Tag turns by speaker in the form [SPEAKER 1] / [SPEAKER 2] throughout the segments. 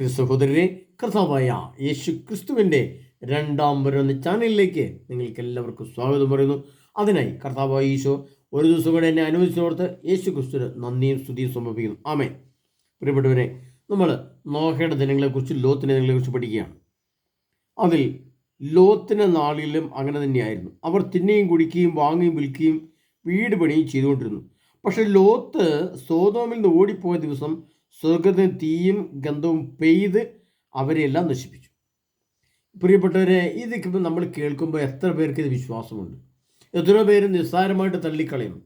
[SPEAKER 1] പ്രിയ സഹോദരരെ കർത്താവായ യേശു ക്രിസ്തുവിന്റെ രണ്ടാം വരുന്ന ചാനലിലേക്ക് നിങ്ങൾക്ക് എല്ലാവർക്കും സ്വാഗതം പറയുന്നു. അതിനായി കർത്താവായ ഈശോ ഒരു ദിവസം കൂടെ എന്നെ അനുവദിച്ചോർത്ത് യേശു ക്രിസ്തുവിന് നന്ദിയും സ്തുതിയും സമർപ്പിക്കുന്നു. ആമേ പ്രിയപ്പെട്ടവരെ നമ്മൾ നോഹയുടെ ദിനങ്ങളെക്കുറിച്ച് ലോത്തിന്റെ ദിനങ്ങളെക്കുറിച്ച് പഠിക്കുകയാണ്. അതിൽ ലോത്തിന്റെ നാളിലും അങ്ങനെ തന്നെയായിരുന്നു. അവർ തിന്നുകയും കുടിക്കുകയും വാങ്ങുകയും വിൽക്കുകയും വീട് പണിയും ചെയ്തുകൊണ്ടിരുന്നു. പക്ഷേ ലോത്ത് സോതോമിൽ നിന്ന് ഓടിപ്പോയ ദിവസം സ്വർഗത്തിന് തീയും ഗന്ധവും പെയ്ത് അവരെല്ലാം നശിപ്പിച്ചു. പ്രിയപ്പെട്ടവരെ ഇതൊക്കെ നമ്മൾ കേൾക്കുമ്പോൾ എത്ര പേർക്ക് ഇത് വിശ്വാസമുണ്ട്? എത്രയോ പേര് നിസ്സാരമായിട്ട് തള്ളിക്കളയും.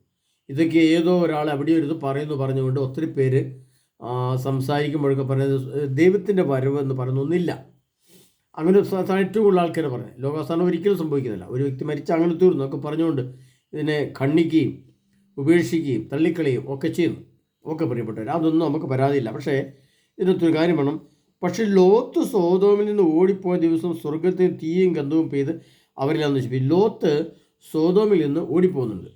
[SPEAKER 1] ഇതൊക്കെ ഏതോ ഒരാൾ അവിടെ ഒരു പറയുന്നു പറഞ്ഞുകൊണ്ട് ഒത്തിരി പേര് സംസാരിക്കുമ്പോഴൊക്കെ പറയുന്നത് ദൈവത്തിന്റെ വരവ് എന്ന് പറയുന്നൊന്നില്ല അങ്ങനെ ഏറ്റവും കൂടുതൽ ആൾക്കാർ പറയുന്നത് ലോകാവസാനം ഒരിക്കലും സംഭവിക്കുന്നില്ല. ഒരു വ്യക്തി മരിച്ച അങ്ങനെ തീർന്നു ഒക്കെ പറഞ്ഞുകൊണ്ട് ഇതിനെ ഖണ്ഡിക്കുകയും ഉപേക്ഷിക്കുകയും തള്ളിക്കളയും ഒക്കെ ചെയ്യുന്നു. ഒക്കെ പ്രിയപ്പെട്ടവർ അതൊന്നും നമുക്ക് പരാതിയില്ല. പക്ഷേ ഇതിനകത്തൊരു കാര്യം വേണം. പക്ഷേ ലോത്ത് സോതോമിൽ നിന്ന് ഓടിപ്പോയ ദിവസം സ്വർഗത്തിന് തീയും ഗന്ധവും പെയ്ത് അവരെല്ലാം വെച്ചു ലോത്ത് സോതോമിൽ നിന്ന് ഓടിപ്പോകുന്നുണ്ട്.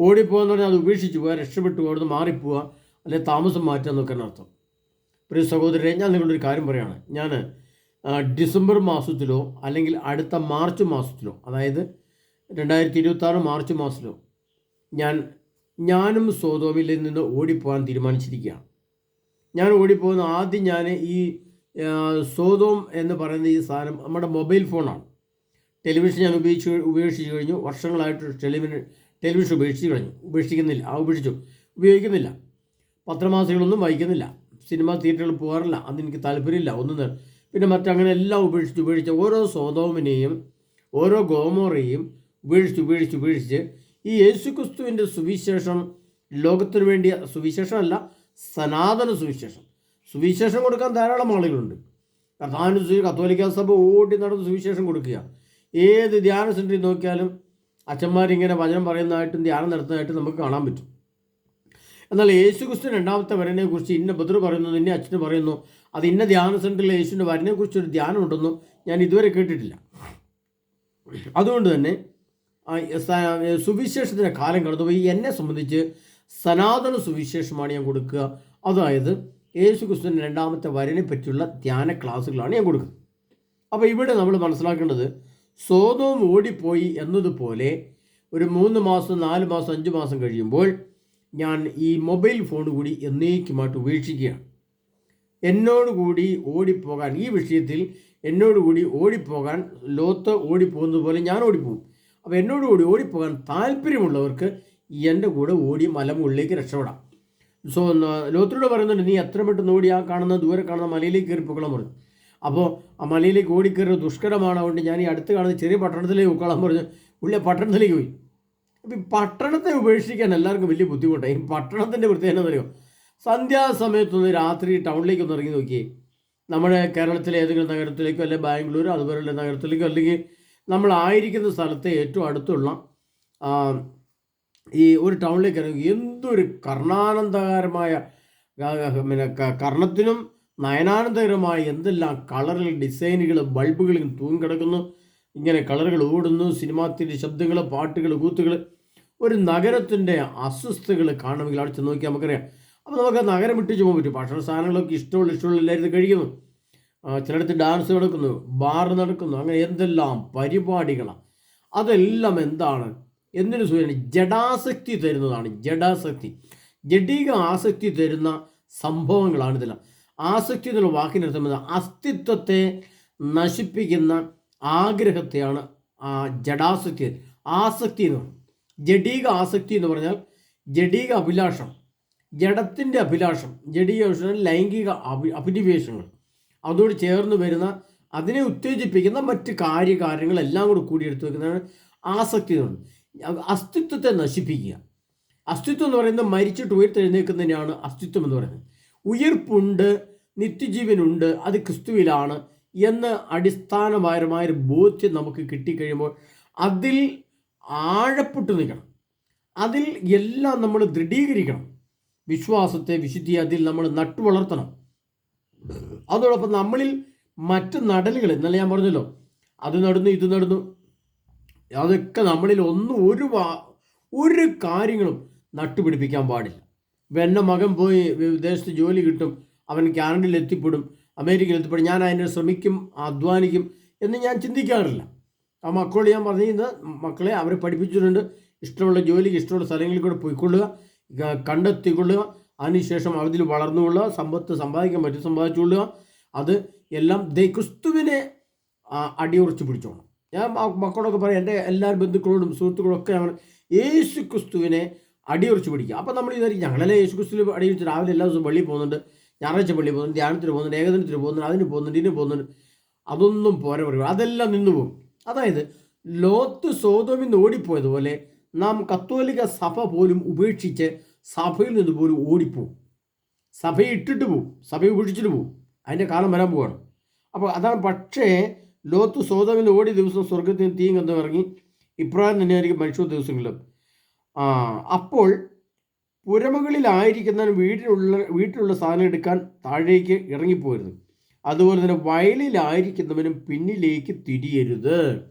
[SPEAKER 1] ഓടിപ്പോകുന്ന പറഞ്ഞാൽ അത് ഉപേക്ഷിച്ച് പോവുക രക്ഷപ്പെട്ടു പോകുന്നത് മാറിപ്പോവുക അല്ലെങ്കിൽ താമസം മാറ്റുക എന്നൊക്കെയാണ് അർത്ഥം. പ്രിയ സഹോദരരെ ഞാൻ നിങ്ങളൊരു കാര്യം പറയുകയാണ് ഞാൻ ഡിസംബർ മാസത്തിലോ അല്ലെങ്കിൽ അടുത്ത മാർച്ച് മാസത്തിലോ അതായത് രണ്ടായിരത്തി ഇരുപത്തി മാർച്ച് മാസത്തിലോ ഞാൻ ഞാനും സോതോമിൽ നിന്ന് ഓടിപ്പോകാൻ തീരുമാനിച്ചിരിക്കുകയാണ്. ഞാൻ ഓടിപ്പോകുന്ന ആദ്യം ഞാൻ ഈ സോതോം എന്ന് പറയുന്ന ഈ സാധനം നമ്മുടെ മൊബൈൽ ഫോണാണ്. ടെലിവിഷൻ ഞാൻ ഉപയോഗിച്ച് ഉപേക്ഷിച്ച് കഴിഞ്ഞു. വർഷങ്ങളായിട്ട് ടെലിവിഷൻ ടെലിവിഷൻ ഉപേക്ഷിച്ച് കഴിഞ്ഞു. ഉപേക്ഷിക്കുന്നില്ല. ആ ഉപേക്ഷിച്ചു. ഉപയോഗിക്കുന്നില്ല. പത്രമാസികളൊന്നും വായിക്കുന്നില്ല. സിനിമ തിയേറ്ററുകൾ പോകാറില്ല. അന്ന് എനിക്ക് താല്പര്യമില്ല. ഒന്നും പിന്നെ മറ്റങ്ങനെ എല്ലാം ഉപേക്ഷിച്ച് ഉപേക്ഷിച്ച് ഓരോ സോതോമിനെയും ഓരോ ഗോമോറയും ഉപേക്ഷിച്ച് ഉപേക്ഷിച്ച് ഉപേക്ഷിച്ച് ഈ യേശുക്രിസ്തുവിന്റെ സുവിശേഷം ലോകത്തിനു വേണ്ടിയ സുവിശേഷമല്ല സനാതന സുവിശേഷം. സുവിശേഷം കൊടുക്കാൻ ധാരാളം ആളുകളുണ്ട്. കഥാനുസരിച്ച് കത്തോലിക്ക സഭ ഓടി നടന്ന് സുവിശേഷം കൊടുക്കുക. ഏത് ധ്യാന സെന്ററിൽ നോക്കിയാലും അച്ഛന്മാരിങ്ങനെ വചനം പറയുന്നതായിട്ടും ധ്യാനം നടത്തുന്നതായിട്ടും നമുക്ക് കാണാൻ പറ്റും. എന്നാൽ യേശു ക്രിസ്തു രണ്ടാമത്തെ വരനെ കുറിച്ച് ഇന്ന ബദർ പറയുന്നു ഇന്ന അച്ഛന് പറയുന്നു അത് ഇന്ന ധ്യാന സെന്ററിൽ യേശുവിന്റെ വരനെ കുറിച്ച് ഒരു ധ്യാനം ഉണ്ടെന്നും ഞാൻ ഇതുവരെ കേട്ടിട്ടില്ല. അതുകൊണ്ട് തന്നെ സുവിശേഷത്തിന്റെ കാലം കടന്നുപോയി എന്നെ സംബന്ധിച്ച് സനാതന സുവിശേഷമാണ് ഞാൻ കൊടുക്കുക. അതായത് യേശു ക്രിസ്തുവിന്റെ രണ്ടാമത്തെ വരനെ പറ്റിയുള്ള ധ്യാന ക്ലാസ്സുകളാണ് ഞാൻ കൊടുക്കുന്നത്. അപ്പോൾ ഇവിടെ നമ്മൾ മനസ്സിലാക്കേണ്ടത് സ്വതവും ഓടിപ്പോയി എന്നതുപോലെ ഒരു മൂന്ന് മാസം നാല് മാസം അഞ്ച് മാസം കഴിയുമ്പോൾ ഞാൻ ഈ മൊബൈൽ ഫോൺ കൂടി എന്നേക്കുമായിട്ട് ഉപേക്ഷിക്കുകയാണ്. എന്നോടുകൂടി ഓടിപ്പോകാൻ ഈ വിഷയത്തിൽ എന്നോടുകൂടി ഓടിപ്പോകാൻ ലോത്ത് ഓടിപ്പോകുന്നത് പോലെ ഞാൻ ഓടിപ്പോകും. അപ്പോൾ എന്നോടുകൂടി ഓടിപ്പോകാൻ താല്പര്യമുള്ളവർക്ക് എന്റെ കൂടെ ഓടി മലമുകളിലേക്ക് രക്ഷപ്പെടാം. സോ ലോത്തിനോട് പറയുന്നുണ്ട് നീ എത്ര പെട്ടെന്ന് ഓടി ആ കാണുന്ന ദൂരെ കാണുന്ന മലയിലേക്ക് കയറി പൊക്കളം പറഞ്ഞു. അപ്പോൾ ആ മലയിലേക്ക് ഓടിക്കയറുന്നത് ദുഷ്കരമാണ് അതുകൊണ്ട് ഞാൻ ഈ അടുത്ത് കാണുന്ന ചെറിയ പട്ടണത്തിലേക്ക് പൊക്കളം പറഞ്ഞു. പുള്ളി പട്ടണത്തിലേക്ക് പോയി. അപ്പോൾ ഈ പട്ടണത്തെ ഉപേക്ഷിക്കാൻ എല്ലാവർക്കും വലിയ ബുദ്ധിമുട്ടാണ്. ഈ പട്ടണത്തിന്റെ പ്രത്യേകത അറിയോ? സന്ധ്യാസമയത്തൊന്ന് രാത്രി ടൗണിലേക്ക് ഒന്ന് ഇറങ്ങി നോക്കിയേ. നമ്മുടെ കേരളത്തിലെ ഏതെങ്കിലും നഗരത്തിലേക്കോ അല്ലെങ്കിൽ ബാംഗ്ലൂർ അതുപോലെയുള്ള നഗരത്തിലേക്കോ അല്ലെങ്കിൽ നമ്മളായിരിക്കുന്ന സ്ഥലത്തെ ഏറ്റവും അടുത്തുള്ള ഈ ഒരു ടൗണിലേക്ക് ഇറങ്ങി എന്തൊരു കർണാനന്ദകരമായ പിന്നെ കർണത്തിനും നയനാനന്ദകരമായ എന്തെല്ലാം കളറിൽ ഡിസൈനുകൾ ബൾബുകൾ തൂങ്ങിക്കിടക്കുന്നു ഇങ്ങനെ കളറുകൾ ഓടുന്നു സിനിമാത്തിന്റെ ശബ്ദങ്ങൾ പാട്ടുകൾ കൂത്തുകൾ ഒരു നഗരത്തിന്റെ അസ്വസ്ഥതകൾ കാണുമെങ്കിൽ അവിടെ ചെന്ന് നോക്കിയാൽ നമുക്കറിയാം. അപ്പോൾ നമുക്ക് നഗരം വിട്ടിച്ച് പോകാൻ പറ്റും ഭക്ഷണ സാധനങ്ങളൊക്കെ ഇഷ്ടമുള്ള ഇഷ്ടമുള്ള എല്ലാവരും കഴിക്കുന്നു. ചിലയിടത്ത് ഡാൻസ് നടക്കുന്നു ബാർ നടക്കുന്നു അങ്ങനെ എന്തെല്ലാം പരിപാടികളാണ് അതെല്ലാം എന്താണ്? എന്തിനു സൂചന ജഡാസക്തി തരുന്നതാണ് ജഡാസക്തി. ജഡീക ആസക്തി തരുന്ന സംഭവങ്ങളാണ് ഇതെല്ലാം. ആസക്തി എന്നുള്ള വാക്കിനർത്ഥം അസ്തിത്വത്തെ നശിപ്പിക്കുന്ന ആഗ്രഹത്തെയാണ് ആ ജഡാസക്തി. ആസക്തി എന്ന് ജഡീക ആസക്തി എന്ന് പറഞ്ഞാൽ ജഡീക അഭിലാഷം ജഡത്തിന്റെ അഭിലാഷം. ജഡീക ലൈംഗിക അഭി അഭിനിവേശങ്ങൾ. അതോട് ചേർന്ന് വരുന്ന അതിനെ ഉത്തേജിപ്പിക്കുന്ന മറ്റ് കാര്യകാര്യങ്ങളെല്ലാം കൂടി കൂടിയെടുത്ത് വെക്കുന്നതാണ് ആസക്തി എന്ന് അസ്തിത്വത്തെ നശിപ്പിക്കുക. അസ്തിത്വം എന്ന് പറയുന്നത് മരിച്ചിട്ട് ഉയർത്തെഴുന്നേൽക്കുന്നതിനാണ് അസ്തിത്വം എന്ന് പറയുന്നത്. ഉയർപ്പുണ്ട് നിത്യജീവനുണ്ട് അത് ക്രിസ്തുവിലാണ് എന്ന് അടിസ്ഥാനപരമായൊരു ബോധ്യം നമുക്ക് കിട്ടിക്കഴിയുമ്പോൾ അതിൽ ആഴപ്പെട്ടു നിൽക്കണം. അതിൽ എല്ലാം നമ്മൾ ദൃഢീകരിക്കണം. വിശ്വാസത്തെ വിശുദ്ധി അതിൽ നമ്മൾ നട്ടു വളർത്തണം അതോടൊപ്പം നമ്മളിൽ മറ്റ് നടലുകൾ ഇന്നലെ ഞാൻ പറഞ്ഞല്ലോ അത് നടന്നു ഇത് നടന്നു അതൊക്കെ നമ്മളിൽ ഒന്നും ഒരു ഒരു കാര്യങ്ങളും നട്ടുപിടിപ്പിക്കാൻ പാടില്ല. ഇപ്പം എന്റെ മകൻ പോയി വിദേശത്ത് ജോലി കിട്ടും അവൻ കാനഡയിൽ എത്തിപ്പെടും അമേരിക്കയിൽ എത്തിപ്പെടും ഞാൻ അതിനെ ശ്രമിക്കും അധ്വാനിക്കും എന്ന് ഞാൻ ചിന്തിക്കാറില്ല. ആ മക്കളോട് ഞാൻ പറഞ്ഞിരുന്നത് മക്കളെ അവരെ പഠിപ്പിച്ചിട്ടുണ്ട് ഇഷ്ടമുള്ള ജോലിക്ക് ഇഷ്ടമുള്ള സ്ഥലങ്ങളിൽ കൂടെ പോയിക്കൊള്ളുക കണ്ടെത്തിക്കൊള്ളുക അതിനുശേഷം അതിൽ വളർന്നുകൊള്ളുക സമ്പത്ത് സമ്പാദിക്കാൻ പറ്റും സമ്പാദിച്ചുകൊള്ളുക അത് എല്ലാം ദേ ക്രിസ്തുവിനെ അടിയുറച്ച് പിടിച്ചോണം. ഞാൻ മക്കളൊക്കെ പറയാം എന്റെ എല്ലാ ബന്ധുക്കളോടും സുഹൃത്തുക്കളൊക്കെ ഞങ്ങൾ യേശു ക്രിസ്തുവിനെ അടിയുറച്ച് പിടിക്കുക. അപ്പോൾ നമ്മൾ ഇതായിരിക്കും ഞങ്ങളെല്ലാം യേശു ക്രിസ്തുവിൽ അടിയുറച്ച് രാവിലെ എല്ലാ ദിവസവും പള്ളിയിൽ പോകുന്നുണ്ട്. ഞായറാഴ്ച പള്ളിയിൽ പോകുന്നുണ്ട് ധ്യാനത്തിന് പോകുന്നുണ്ട് ഏകദിനത്തിന് പോകുന്നുണ്ട് അതിന് പോകുന്നുണ്ട് ഇതിന് പോകുന്നുണ്ട്. അതൊന്നും പോരെ പറയുക. അതെല്ലാം നിന്നു പോകും. അതായത് ലോത്ത് സോതോമിൽ നിന്ന് ഓടിപ്പോയതുപോലെ നാം കത്തോലിക സഭ പോലും ഉപേക്ഷിച്ച് സഭയിൽ നിന്ന് പോലും ഓടിപ്പോവും. സഭയെ ഇട്ടിട്ട് പോവും. സഭയെ ഉപേക്ഷിച്ചിട്ട് പോവും. അതിന്റെ കാലം വരാൻ പോവാണ്. അപ്പോൾ അതാണ് പക്ഷേ ലോത്ത് സ്വതവിൽ ഓടി ദിവസം സ്വർഗത്തിൽ നിന്ന് തീയും കന്ന് ഇറങ്ങി ഇപ്രകാരം തന്നെയായിരിക്കും മനുഷ്യ ദിവസങ്ങളിലും അപ്പോൾ പുരമകളിലായിരിക്കുന്ന വീട്ടിലുള്ള വീട്ടിലുള്ള സാധനം എടുക്കാൻ താഴേക്ക് ഇറങ്ങിപ്പോരുത് അതുപോലെ തന്നെ വയലിലായിരിക്കുന്നവനും പിന്നിലേക്ക് തിരിയരുത്.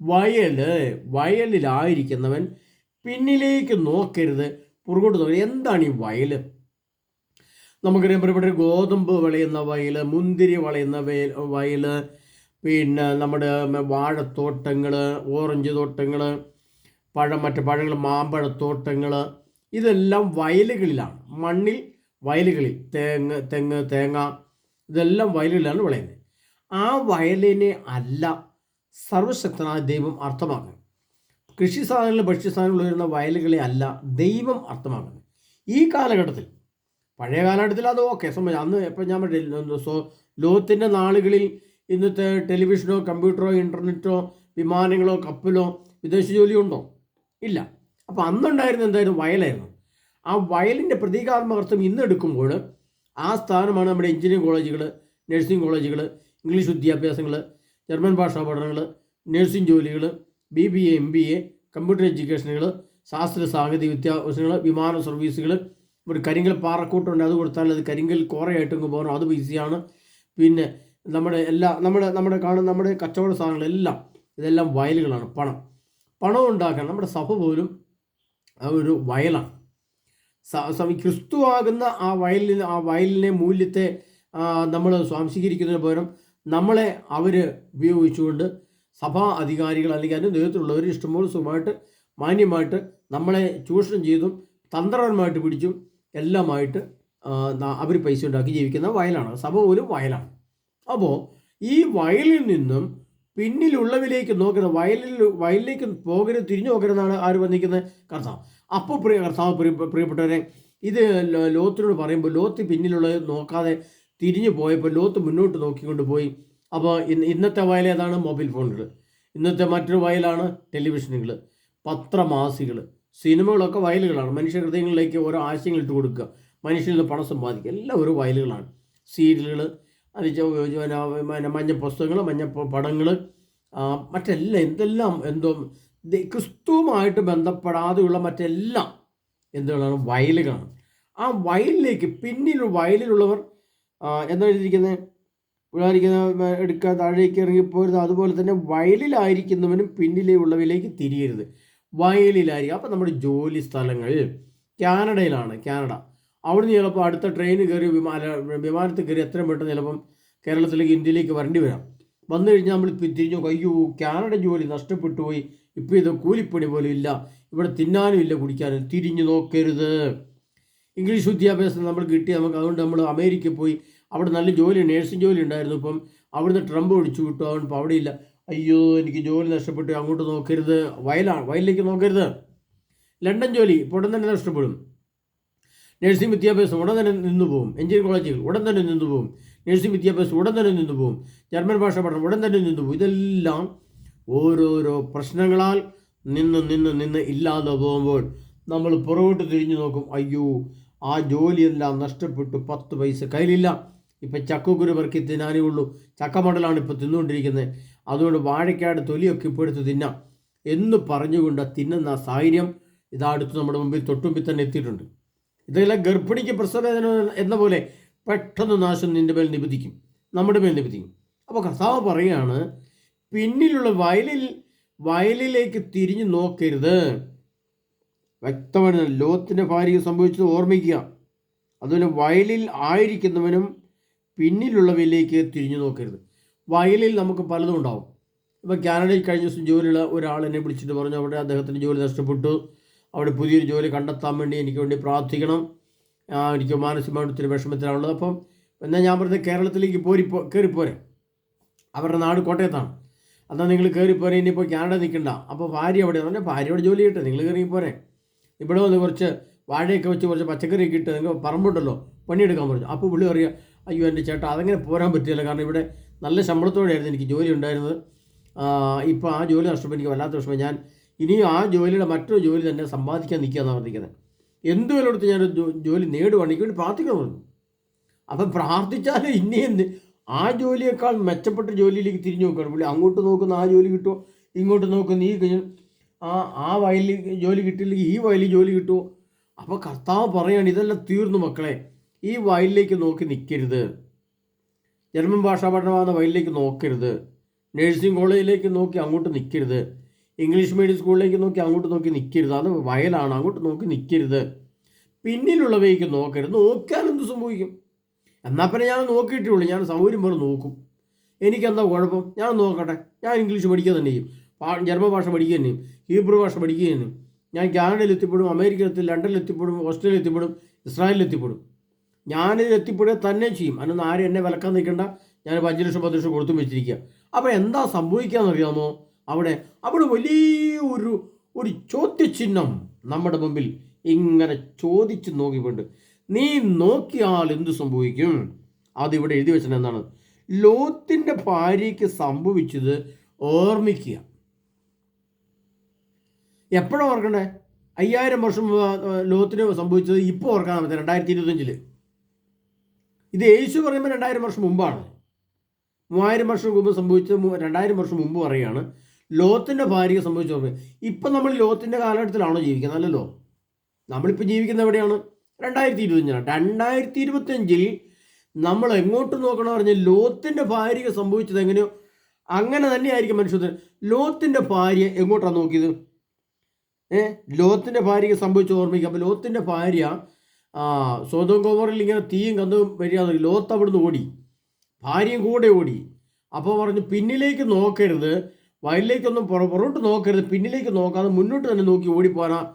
[SPEAKER 1] വയൽ വയലിലായിരിക്കുന്നവൻ പിന്നിലേക്ക് നോക്കരുത്. പുറകോട്ട് തോന്നി എന്താണ് ഈ വയൽ? നമുക്കറിയാം ഇവിടെ ഗോതമ്പ് വിളയുന്ന വയൽ മുന്തിരി വിളയുന്ന വയൽ വയൽ പിന്നെ നമ്മുടെ വാഴത്തോട്ടങ്ങൾ ഓറഞ്ച് തോട്ടങ്ങൾ പഴം മറ്റ് പഴങ്ങൾ മാമ്പഴത്തോട്ടങ്ങൾ ഇതെല്ലാം വയലുകളിലാണ്. മണ്ണിൽ വയലുകളിൽ. തേങ്ങ തെങ്ങ് തേങ്ങ ഇതെല്ലാം വയലുകളിലാണ് വിളയുന്നത്. ആ വയലിനെ അല്ല സർവശക്തനായ ദൈവം അർത്ഥമാക്കുന്നത്. കൃഷി സാധനങ്ങൾ ഭക്ഷ്യസാധനങ്ങൾ വരുന്ന വയലുകളെ അല്ല ദൈവം അർത്ഥമാക്കുന്നത്. ഈ കാലഘട്ടത്തിൽ പഴയ കാലഘട്ടത്തിൽ അത് ഓക്കെ സംബന്ധിച്ചു അന്ന് എപ്പോൾ ഞാൻ സോ ലോകത്തിന്റെ നാളുകളിൽ ഇന്നത്തെ ടെലിവിഷനോ കമ്പ്യൂട്ടറോ ഇന്റർനെറ്റോ വിമാനങ്ങളോ കപ്പലോ വിദേശ ജോലിയുണ്ടോ ഇല്ല. അപ്പോൾ അന്നുണ്ടായിരുന്ന എന്തായിരുന്നു? വയലായിരുന്നു. ആ വയലിന്റെ പ്രതീകാത്മകർത്ഥം ഇന്ന് എടുക്കുമ്പോൾ ആ സ്ഥാനമാണ് നമ്മുടെ എഞ്ചിനീയറിംഗ് കോളേജുകൾ നഴ്സിംഗ് കോളേജുകൾ ഇംഗ്ലീഷ് വിദ്യാഭ്യാസങ്ങൾ ജർമ്മൻ ഭാഷാ പഠനങ്ങൾ നഴ്സിംഗ് ജോലികൾ B B A M B A computer എഡ്യൂക്കേഷനുകൾ ശാസ്ത്ര സാങ്കേതിക വിദ്യാഭ്യാസങ്ങൾ വിമാന സർവീസുകൾ ഇവിടെ കരിങ്കൽ പാറക്കൂട്ടുണ്ട്. അത് കൊടുത്താൽ അത് കരിങ്കൽ കോറയായിട്ട് ഇങ്ങ് പോകണം. അത് ഈസിയാണ്. പിന്നെ നമ്മുടെ എല്ലാ നമ്മുടെ നമ്മുടെ കാണുന്ന നമ്മുടെ കച്ചവട സാധനങ്ങളെല്ലാം ഇതെല്ലാം വയലുകളാണ്. പണം. പണം ഉണ്ടാക്കാൻ നമ്മുടെ സഭ പോലും ഒരു വയലാണ്. സ്വാമി ക്രിസ്തു ക്രിസ്തുവാകുന്ന ആ വയലിന് ആ വയലിനെ മൂല്യത്തെ നമ്മൾ സ്വാംശീകരിക്കുന്നതിന് പകരം നമ്മളെ അവർ ഉപയോഗിച്ചുകൊണ്ട് സഭാ അധികാരികൾ അല്ലെങ്കിൽ അതിന്റെ നേതൃത്വമുള്ളവർ ഇഷ്ടംപോലെ സുഖമായിട്ട് മാന്യമായിട്ട് നമ്മളെ ചൂഷണം ചെയ്തും തന്ത്രപരമായിട്ട് പിടിച്ചും എല്ലാമായിട്ട് അവർ പൈസ ഉണ്ടാക്കി ജീവിക്കുന്ന വയലാണ്. സഭ പോലും വയലാണ്. അപ്പോൾ ഈ വയലിൽ നിന്നും പിന്നിലുള്ളവിലേക്ക് നോക്കരുത്. വയലിൽ വയലിലേക്ക് പോകരുത് തിരിഞ്ഞു നോക്കരുതെന്നാണ് ആര് വന്നിരിക്കുന്നത് കർത്താവ്. അപ്പോൾ പ്രിയ കർത്താവ് പ്രിയ പ്രിയപ്പെട്ടവരെ ഇത് ലോത്തിനോട് പറയുമ്പോൾ ലോത്ത് പിന്നിലുള്ളത് നോക്കാതെ തിരിഞ്ഞു പോയപ്പോൾ ലോത്ത് മുന്നോട്ട് നോക്കിക്കൊണ്ട് പോയി. അപ്പോൾ ഇന്ന് ഇന്നത്തെ വയൽ ഏതാണ്? മൊബൈൽ ഫോണുകൾ. ഇന്നത്തെ മറ്റൊരു വയലാണ് ടെലിവിഷനുകൾ. പത്രമാസികൾ. സിനിമകളൊക്കെ വയലുകളാണ്. മനുഷ്യ ഹൃദയങ്ങളിലേക്ക് ഓരോ ആശയങ്ങൾ ഇട്ട് കൊടുക്കുക. മനുഷ്യരിൽ പണം സമ്പാദിക്കുക. എല്ലാം ഓരോ വയലുകളാണ്. സീരിയലുകൾ അത് മഞ്ഞ പുസ്തകങ്ങൾ മഞ്ഞ പടങ്ങൾ മറ്റെല്ലാം എന്തെല്ലാം എന്തോ ക്രിസ്തുവുമായിട്ട് ബന്ധപ്പെടാതെയുള്ള മറ്റെല്ലാം എന്തുകളാണ്? വയലുകളാണ്. ആ വയലിലേക്ക് പിന്നിൽ വയലിലുള്ളവർ എന്താ എഴുതിയിരിക്കുന്നത്? വിടാതിരിക്കുന്ന എടുക്കുക താഴേക്ക് ഇറങ്ങിപ്പോരുത് അതുപോലെ തന്നെ വയലിലായിരിക്കുന്നവനും പിന്നിലേ ഉള്ളവയിലേക്ക് തിരിയരുത്. വയലിലായിരിക്കും. അപ്പം നമ്മുടെ ജോലി സ്ഥലങ്ങൾ കാനഡയിലാണ് കാനഡ. അവിടുന്ന് ചിലപ്പോൾ അടുത്ത ട്രെയിൻ കയറി വിമാന വിമാനത്തിൽ കയറി എത്രയും പെട്ടെന്ന് ചിലപ്പം കേരളത്തിലേക്ക് ഇന്ത്യയിലേക്ക് വരേണ്ടി വരാം. വന്നു കഴിഞ്ഞാൽ നമ്മൾ തിരിഞ്ഞു അയ്യോ കാനഡ ജോലി നഷ്ടപ്പെട്ടു പോയി. ഇപ്പോൾ ഇത് കൂലിപ്പണി പോലും ഇല്ല. ഇവിടെ തിന്നാനും ഇല്ല കുടിക്കാനും. തിരിഞ്ഞു നോക്കരുത്. ഇംഗ്ലീഷ് വിദ്യാഭ്യാസം നമ്മൾ കിട്ടി നമുക്ക് അതുകൊണ്ട് നമ്മൾ അമേരിക്കയിൽ പോയി അവിടെ നല്ല ജോലി നേഴ്സിംഗ് ജോലി ഉണ്ടായിരുന്നു. ഇപ്പം അവിടുന്ന് ട്രംപ് ഒഴിച്ചു വിട്ടു. അതുകൊണ്ട് ഇപ്പോൾ അവിടെയില്ല. അയ്യോ എനിക്ക് ജോലി നഷ്ടപ്പെട്ടു. അങ്ങോട്ട് നോക്കരുത്. വയലാണ്. വയലിലേക്ക് നോക്കരുത്. ലണ്ടൻ ജോലി. ഇപ്പോൾ ഉടൻ തന്നെ നഷ്ടപ്പെടും. നഴ്സിംഗ് വിദ്യാഭ്യാസം ഉടൻ തന്നെ നിന്നു പോകും എഞ്ചിനീയറിംഗ് കോളേജുകൾ ഉടൻ തന്നെ നിന്നു പോകും നഴ്സിംഗ് വിദ്യാഭ്യാസം ഉടൻ തന്നെ നിന്നു പോകും ജർമ്മൻ ഭാഷ പഠനം ഉടൻ തന്നെ നിന്നു പോകും ഇതെല്ലാം ഓരോരോ പ്രശ്നങ്ങളാൽ നിന്ന് നിന്ന് നിന്ന് ഇല്ലാതെ പോകുമ്പോൾ നമ്മൾ പുറകോട്ട് തിരിഞ്ഞു നോക്കും. അയ്യോ ആ ജോലിയെല്ലാം നഷ്ടപ്പെട്ടു. പത്ത് പൈസ കയ്യിലില്ല. ഇപ്പം ചക്കക്കുരു പെറുക്കി തിന്നാനേ ഉള്ളൂ. ചക്കമടലാണ് ഇപ്പോൾ തിന്നുകൊണ്ടിരിക്കുന്നത്. അതുകൊണ്ട് വാഴയ്ക്കാട് തൊലിയൊക്കെ ഇപ്പോൾ എടുത്ത് തിന്നാം. എന്ന് പറഞ്ഞുകൊണ്ട് തിന്നുന്ന സാഹചര്യം ഇതാ അടുത്ത് നമ്മുടെ മുമ്പിൽ തൊട്ടുമ്പിൽ തന്നെ എത്തിയിട്ടുണ്ട്. ഇതെല്ലാം ഗർഭിണിക്ക് പ്രസവേദന എന്ന പോലെ പെട്ടെന്ന് നാശം നിന്റെ മേൽ നിബന്ധിക്കും നമ്മുടെ മേൽ നിബന്ധിക്കും അപ്പോൾ കർത്താവ് പറയുകയാണ് പിന്നിലുള്ള വയലിൽ വയലിലേക്ക് തിരിഞ്ഞു നോക്കരുത്. വ്യക്തമാണ് ലോകത്തിന്റെ ഭാര്യയ്ക്ക് സംഭവിച്ചത് ഓർമ്മിക്കുക. അതുപോലെ വയലിൽ ആയിരിക്കുന്നവനും പിന്നിലുള്ളവയിലേക്ക് തിരിഞ്ഞു നോക്കരുത്. വയലിൽ നമുക്ക് പലതും ഉണ്ടാവും. ഇപ്പോൾ കാനഡയിൽ കഴിഞ്ഞ ദിവസം ജോലിയുള്ള ഒരാൾ എന്നെ വിളിച്ചിട്ട് പറഞ്ഞു അവിടെ അദ്ദേഹത്തിന് ജോലി നഷ്ടപ്പെട്ടു. അവിടെ പുതിയൊരു ജോലി കണ്ടെത്താൻ വേണ്ടി എനിക്ക് വേണ്ടി പ്രാർത്ഥിക്കണം. എനിക്ക് മാനസികമായിട്ട് ഒത്തിരി വിഷമത്തിലാണുള്ളത്. അപ്പം എന്നാൽ ഞാൻ പറഞ്ഞത് കേരളത്തിലേക്ക് പോരി കയറിപ്പോരെ അവരുടെ നാട് കോട്ടയത്താണ്. എന്നാൽ നിങ്ങൾ കയറിപ്പോരെ ഇനിയിപ്പോൾ കാനഡ നിൽക്കണ്ട. അപ്പോൾ ഭാര്യ അവിടെ പറഞ്ഞാൽ ഭാര്യയോട് ജോലി കിട്ടെ നിങ്ങൾ കയറി പോരെ. ഇവിടെ വന്ന് കുറച്ച് വാഴയൊക്കെ വെച്ച് കുറച്ച് പച്ചക്കറിയൊക്കെ ഇട്ട് നിങ്ങൾ പറമ്പുണ്ടല്ലോ പണിയെടുക്കാൻ പറഞ്ഞു. അപ്പോൾ പുള്ളി പറയുക അയ്യോ എന്റെ ചേട്ടാ അതങ്ങനെ പോരാൻ പറ്റില്ല. കാരണം ഇവിടെ നല്ല ശമ്പളത്തോടെയായിരുന്നു എനിക്ക് ജോലി ഉണ്ടായിരുന്നത്. ഇപ്പോൾ ആ ജോലി നഷ്ടപ്പെട്ടു എനിക്ക് വല്ലാത്ത വിഷമം. ഞാൻ ഇനിയും ആ ജോലിയുടെ മറ്റൊരു ജോലി തന്നെ സമ്പാദിക്കാൻ നിൽക്കുകയെന്നാണ് പറഞ്ഞിരിക്കുന്നത് എന്ത് വില കൊടുത്ത് ഞാൻ ജോലി നേടുവാണ്? എനിക്ക് വേണ്ടി പ്രാർത്ഥിക്കണം പറഞ്ഞു. അപ്പം പ്രാർത്ഥിച്ചാൽ ഇനിയും ആ ജോലിയേക്കാൾ മെച്ചപ്പെട്ട ജോലിയിലേക്ക് തിരിഞ്ഞു നോക്കുകയാണ്. പുള്ളി അങ്ങോട്ട് നോക്കുന്ന ആ ജോലി കിട്ടുമോ ഇങ്ങോട്ട് നോക്കുന്ന ഈ ആ ആ വയലിൽ ജോലി കിട്ടിയില്ലെങ്കിൽ ഈ വയലിൽ ജോലി കിട്ടുമോ അപ്പോൾ കർത്താവ് പറയുകയാണ് ഇതെല്ലാം തീർന്നു മക്കളെ. ഈ വയലിലേക്ക് നോക്കി നിൽക്കരുത് ജർമ്മൻ ഭാഷാ പഠനമാകുന്ന വയലിലേക്ക് നോക്കരുത്. നഴ്സിംഗ് കോളേജിലേക്ക് നോക്കി അങ്ങോട്ട് നിൽക്കരുത് ഇംഗ്ലീഷ് മീഡിയം സ്കൂളിലേക്ക് നോക്കി അങ്ങോട്ട് നോക്കി നിൽക്കരുത് അത് വയലാണ്. അങ്ങോട്ട് നോക്കി നിൽക്കരുത് പിന്നിലുള്ളവയ്ക്ക് നോക്കരുത്. നോക്കാൻ എന്ത് സംഭവിക്കും? എന്നാൽ പിന്നെ ഞാൻ നോക്കിയിട്ടേ ഉള്ളൂ. ഞാൻ സൗകര്യം പോലെ നോക്കും. എനിക്കെന്താ കുഴപ്പം? ഞാൻ നോക്കട്ടെ. ഞാൻ ഇംഗ്ലീഷ് പഠിക്കുക തന്നെ ചെയ്യും. ജർമ്മൻ ഭാഷ പഠിക്കുക തന്നെയും ഹീബ്രു ഭാഷ പഠിക്കുക തന്നെയും ഞാൻ കാനഡയിൽ എത്തിപ്പെടും അമേരിക്കയിൽ ലണ്ടനിൽ എത്തിപ്പെടും ഓസ്ട്രേലിയയിൽ എത്തിപ്പെടും ഇസ്രായേലിൽ എത്തിപ്പെടും. എത്തിപ്പെടുക തന്നെ ചെയ്യും. അതിനൊന്നും ആരും എന്നെ വിലക്കാൻ നിൽക്കണ്ട. ഞാൻ അഞ്ച് ലക്ഷം പത്ത് ലക്ഷം കൊടുത്തും വെച്ചിരിക്കുക അപ്പോൾ എന്താ സംഭവിക്കാമെന്നറിയാമോ അവിടെ അവിടെ വലിയൊരു ഒരു ചോദ്യചിഹ്നം നമ്മുടെ മുമ്പിൽ ഇങ്ങനെ ചോദിച്ച് നോക്കിക്കൊണ്ട്. നീ നോക്കിയാൽ എന്ത് സംഭവിക്കും? അതിവിടെ എഴുതി വെച്ചത് എന്താണ്? ലോത്തിന്റെ ഭാര്യയ്ക്ക് സംഭവിച്ചത് ഓർമ്മിക്കുക. എപ്പോഴാണ് ഓർക്കണ്ടേ? അയ്യായിരം വർഷം ലോത്തിന് സംഭവിച്ചത് ഇപ്പോൾ ഓർക്കാൻ പറ്റും രണ്ടായിരത്തി ഇരുപത്തഞ്ചിൽ ഇത് യേശു പറയുമ്പോൾ രണ്ടായിരം വർഷം മുമ്പാണ്. മൂവായിരം വർഷം മുമ്പ് സംഭവിച്ച രണ്ടായിരം വർഷം മുമ്പ് പറയുകയാണ് ലോത്തിന്റെ ഭാര്യയെ ഓർമ്മ. ഇപ്പം നമ്മൾ ലോത്തിന്റെ കാലഘട്ടത്തിലാണോ ജീവിക്കുന്നത്? അല്ലല്ലോ. നമ്മളിപ്പോൾ ജീവിക്കുന്നത് എവിടെയാണ്? രണ്ടായിരത്തി ഇരുപത്തഞ്ചാണ് രണ്ടായിരത്തി ഇരുപത്തഞ്ചിൽ നമ്മൾ എങ്ങോട്ട് നോക്കണം പറഞ്ഞാൽ ലോത്തിന്റെ ഭാര്യയ്ക്ക് സംഭവിച്ചത് എങ്ങനെയോ? അങ്ങനെ തന്നെയായിരിക്കും മനുഷ്യത്തിന് ലോത്തിന്റെ ഭാര്യ എങ്ങോട്ടാണ് നോക്കിയത്? ഏഹ് ലോത്തിന്റെ ഭാര്യയ്ക്ക് സംഭവിച്ച ഓർമ്മിക്കുക അപ്പോൾ ലോത്തിന്റെ ഭാര്യ സ്വന്തം കോമറിൽ ഇങ്ങനെ തീയും കന്നും വരിക ലോത്ത് അവിടുന്ന് ഓടി. ഭാര്യയും കൂടെ ഓടി. അപ്പോൾ പറഞ്ഞു പിന്നിലേക്ക് നോക്കരുത്. വയലിലേക്കൊന്നും പുറ പുറകോട്ട് നോക്കരുത്. പിന്നിലേക്ക് നോക്കാതെ മുന്നോട്ട് തന്നെ നോക്കി ഓടിപ്പോനാ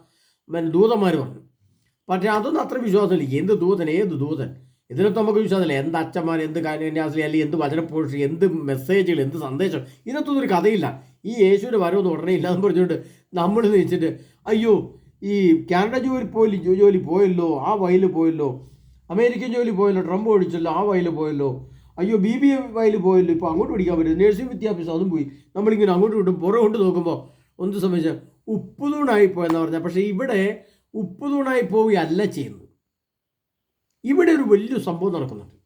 [SPEAKER 1] പിന്നെ ദൂതന്മാർ പറഞ്ഞു. പക്ഷേ അതൊന്നും അത്ര വിശ്വാസമില്ല. എന്ത് ദൂതൻ ഏത് ദൂതൻ? ഇതിനൊന്നും നമുക്ക് വിശ്വാസമില്ല. എന്ത് അച്ഛന്മാർ എന്ത് കന്യാസ്ലി അല്ലെങ്കിൽ എന്ത് വചനപ്പോഷി എന്ത് മെസ്സേജുകൾ എന്ത് സന്ദേശം? ഇതൊന്നും ഒരു കഥയില്ല. ഈ യേശുവിന്റെ വരവൊന്നും ഉടനെ ഇല്ലാന്ന് പറഞ്ഞുകൊണ്ട് നമ്മൾ നിന്നിട്ട് അയ്യോ ഈ കാനഡ ജോലി പോയി ജോലി പോയല്ലോ ആ വയൽ പോയല്ലോ. അമേരിക്കൻ ജോലി പോയല്ലോ ട്രംപ് ഓടിച്ചല്ലോ ആ വയൽ പോയല്ലോ. അയ്യോ ബി ബി എ വയൽ പോയല്ലോ ഇപ്പോൾ അങ്ങോട്ട് പഠിക്കാൻ പറ്റും നേഴ്സിംഗ് വിദ്യാഭ്യാസം അതും പോയി. നമ്മളിങ്ങനെ അങ്ങോട്ട് വിട്ടും പുറം കൊണ്ട് നോക്കുമ്പോൾ ഒന്ന് സംബന്ധിച്ച ഉപ്പുതൂണായി പോയെന്ന് പറഞ്ഞാൽ പക്ഷേ ഇവിടെ ഉപ്പ് തൂണായി പോവുകയല്ല ചെയ്യുന്നത്. ഇവിടെ ഒരു വലിയ സംഭവം നടക്കുന്നുണ്ട്.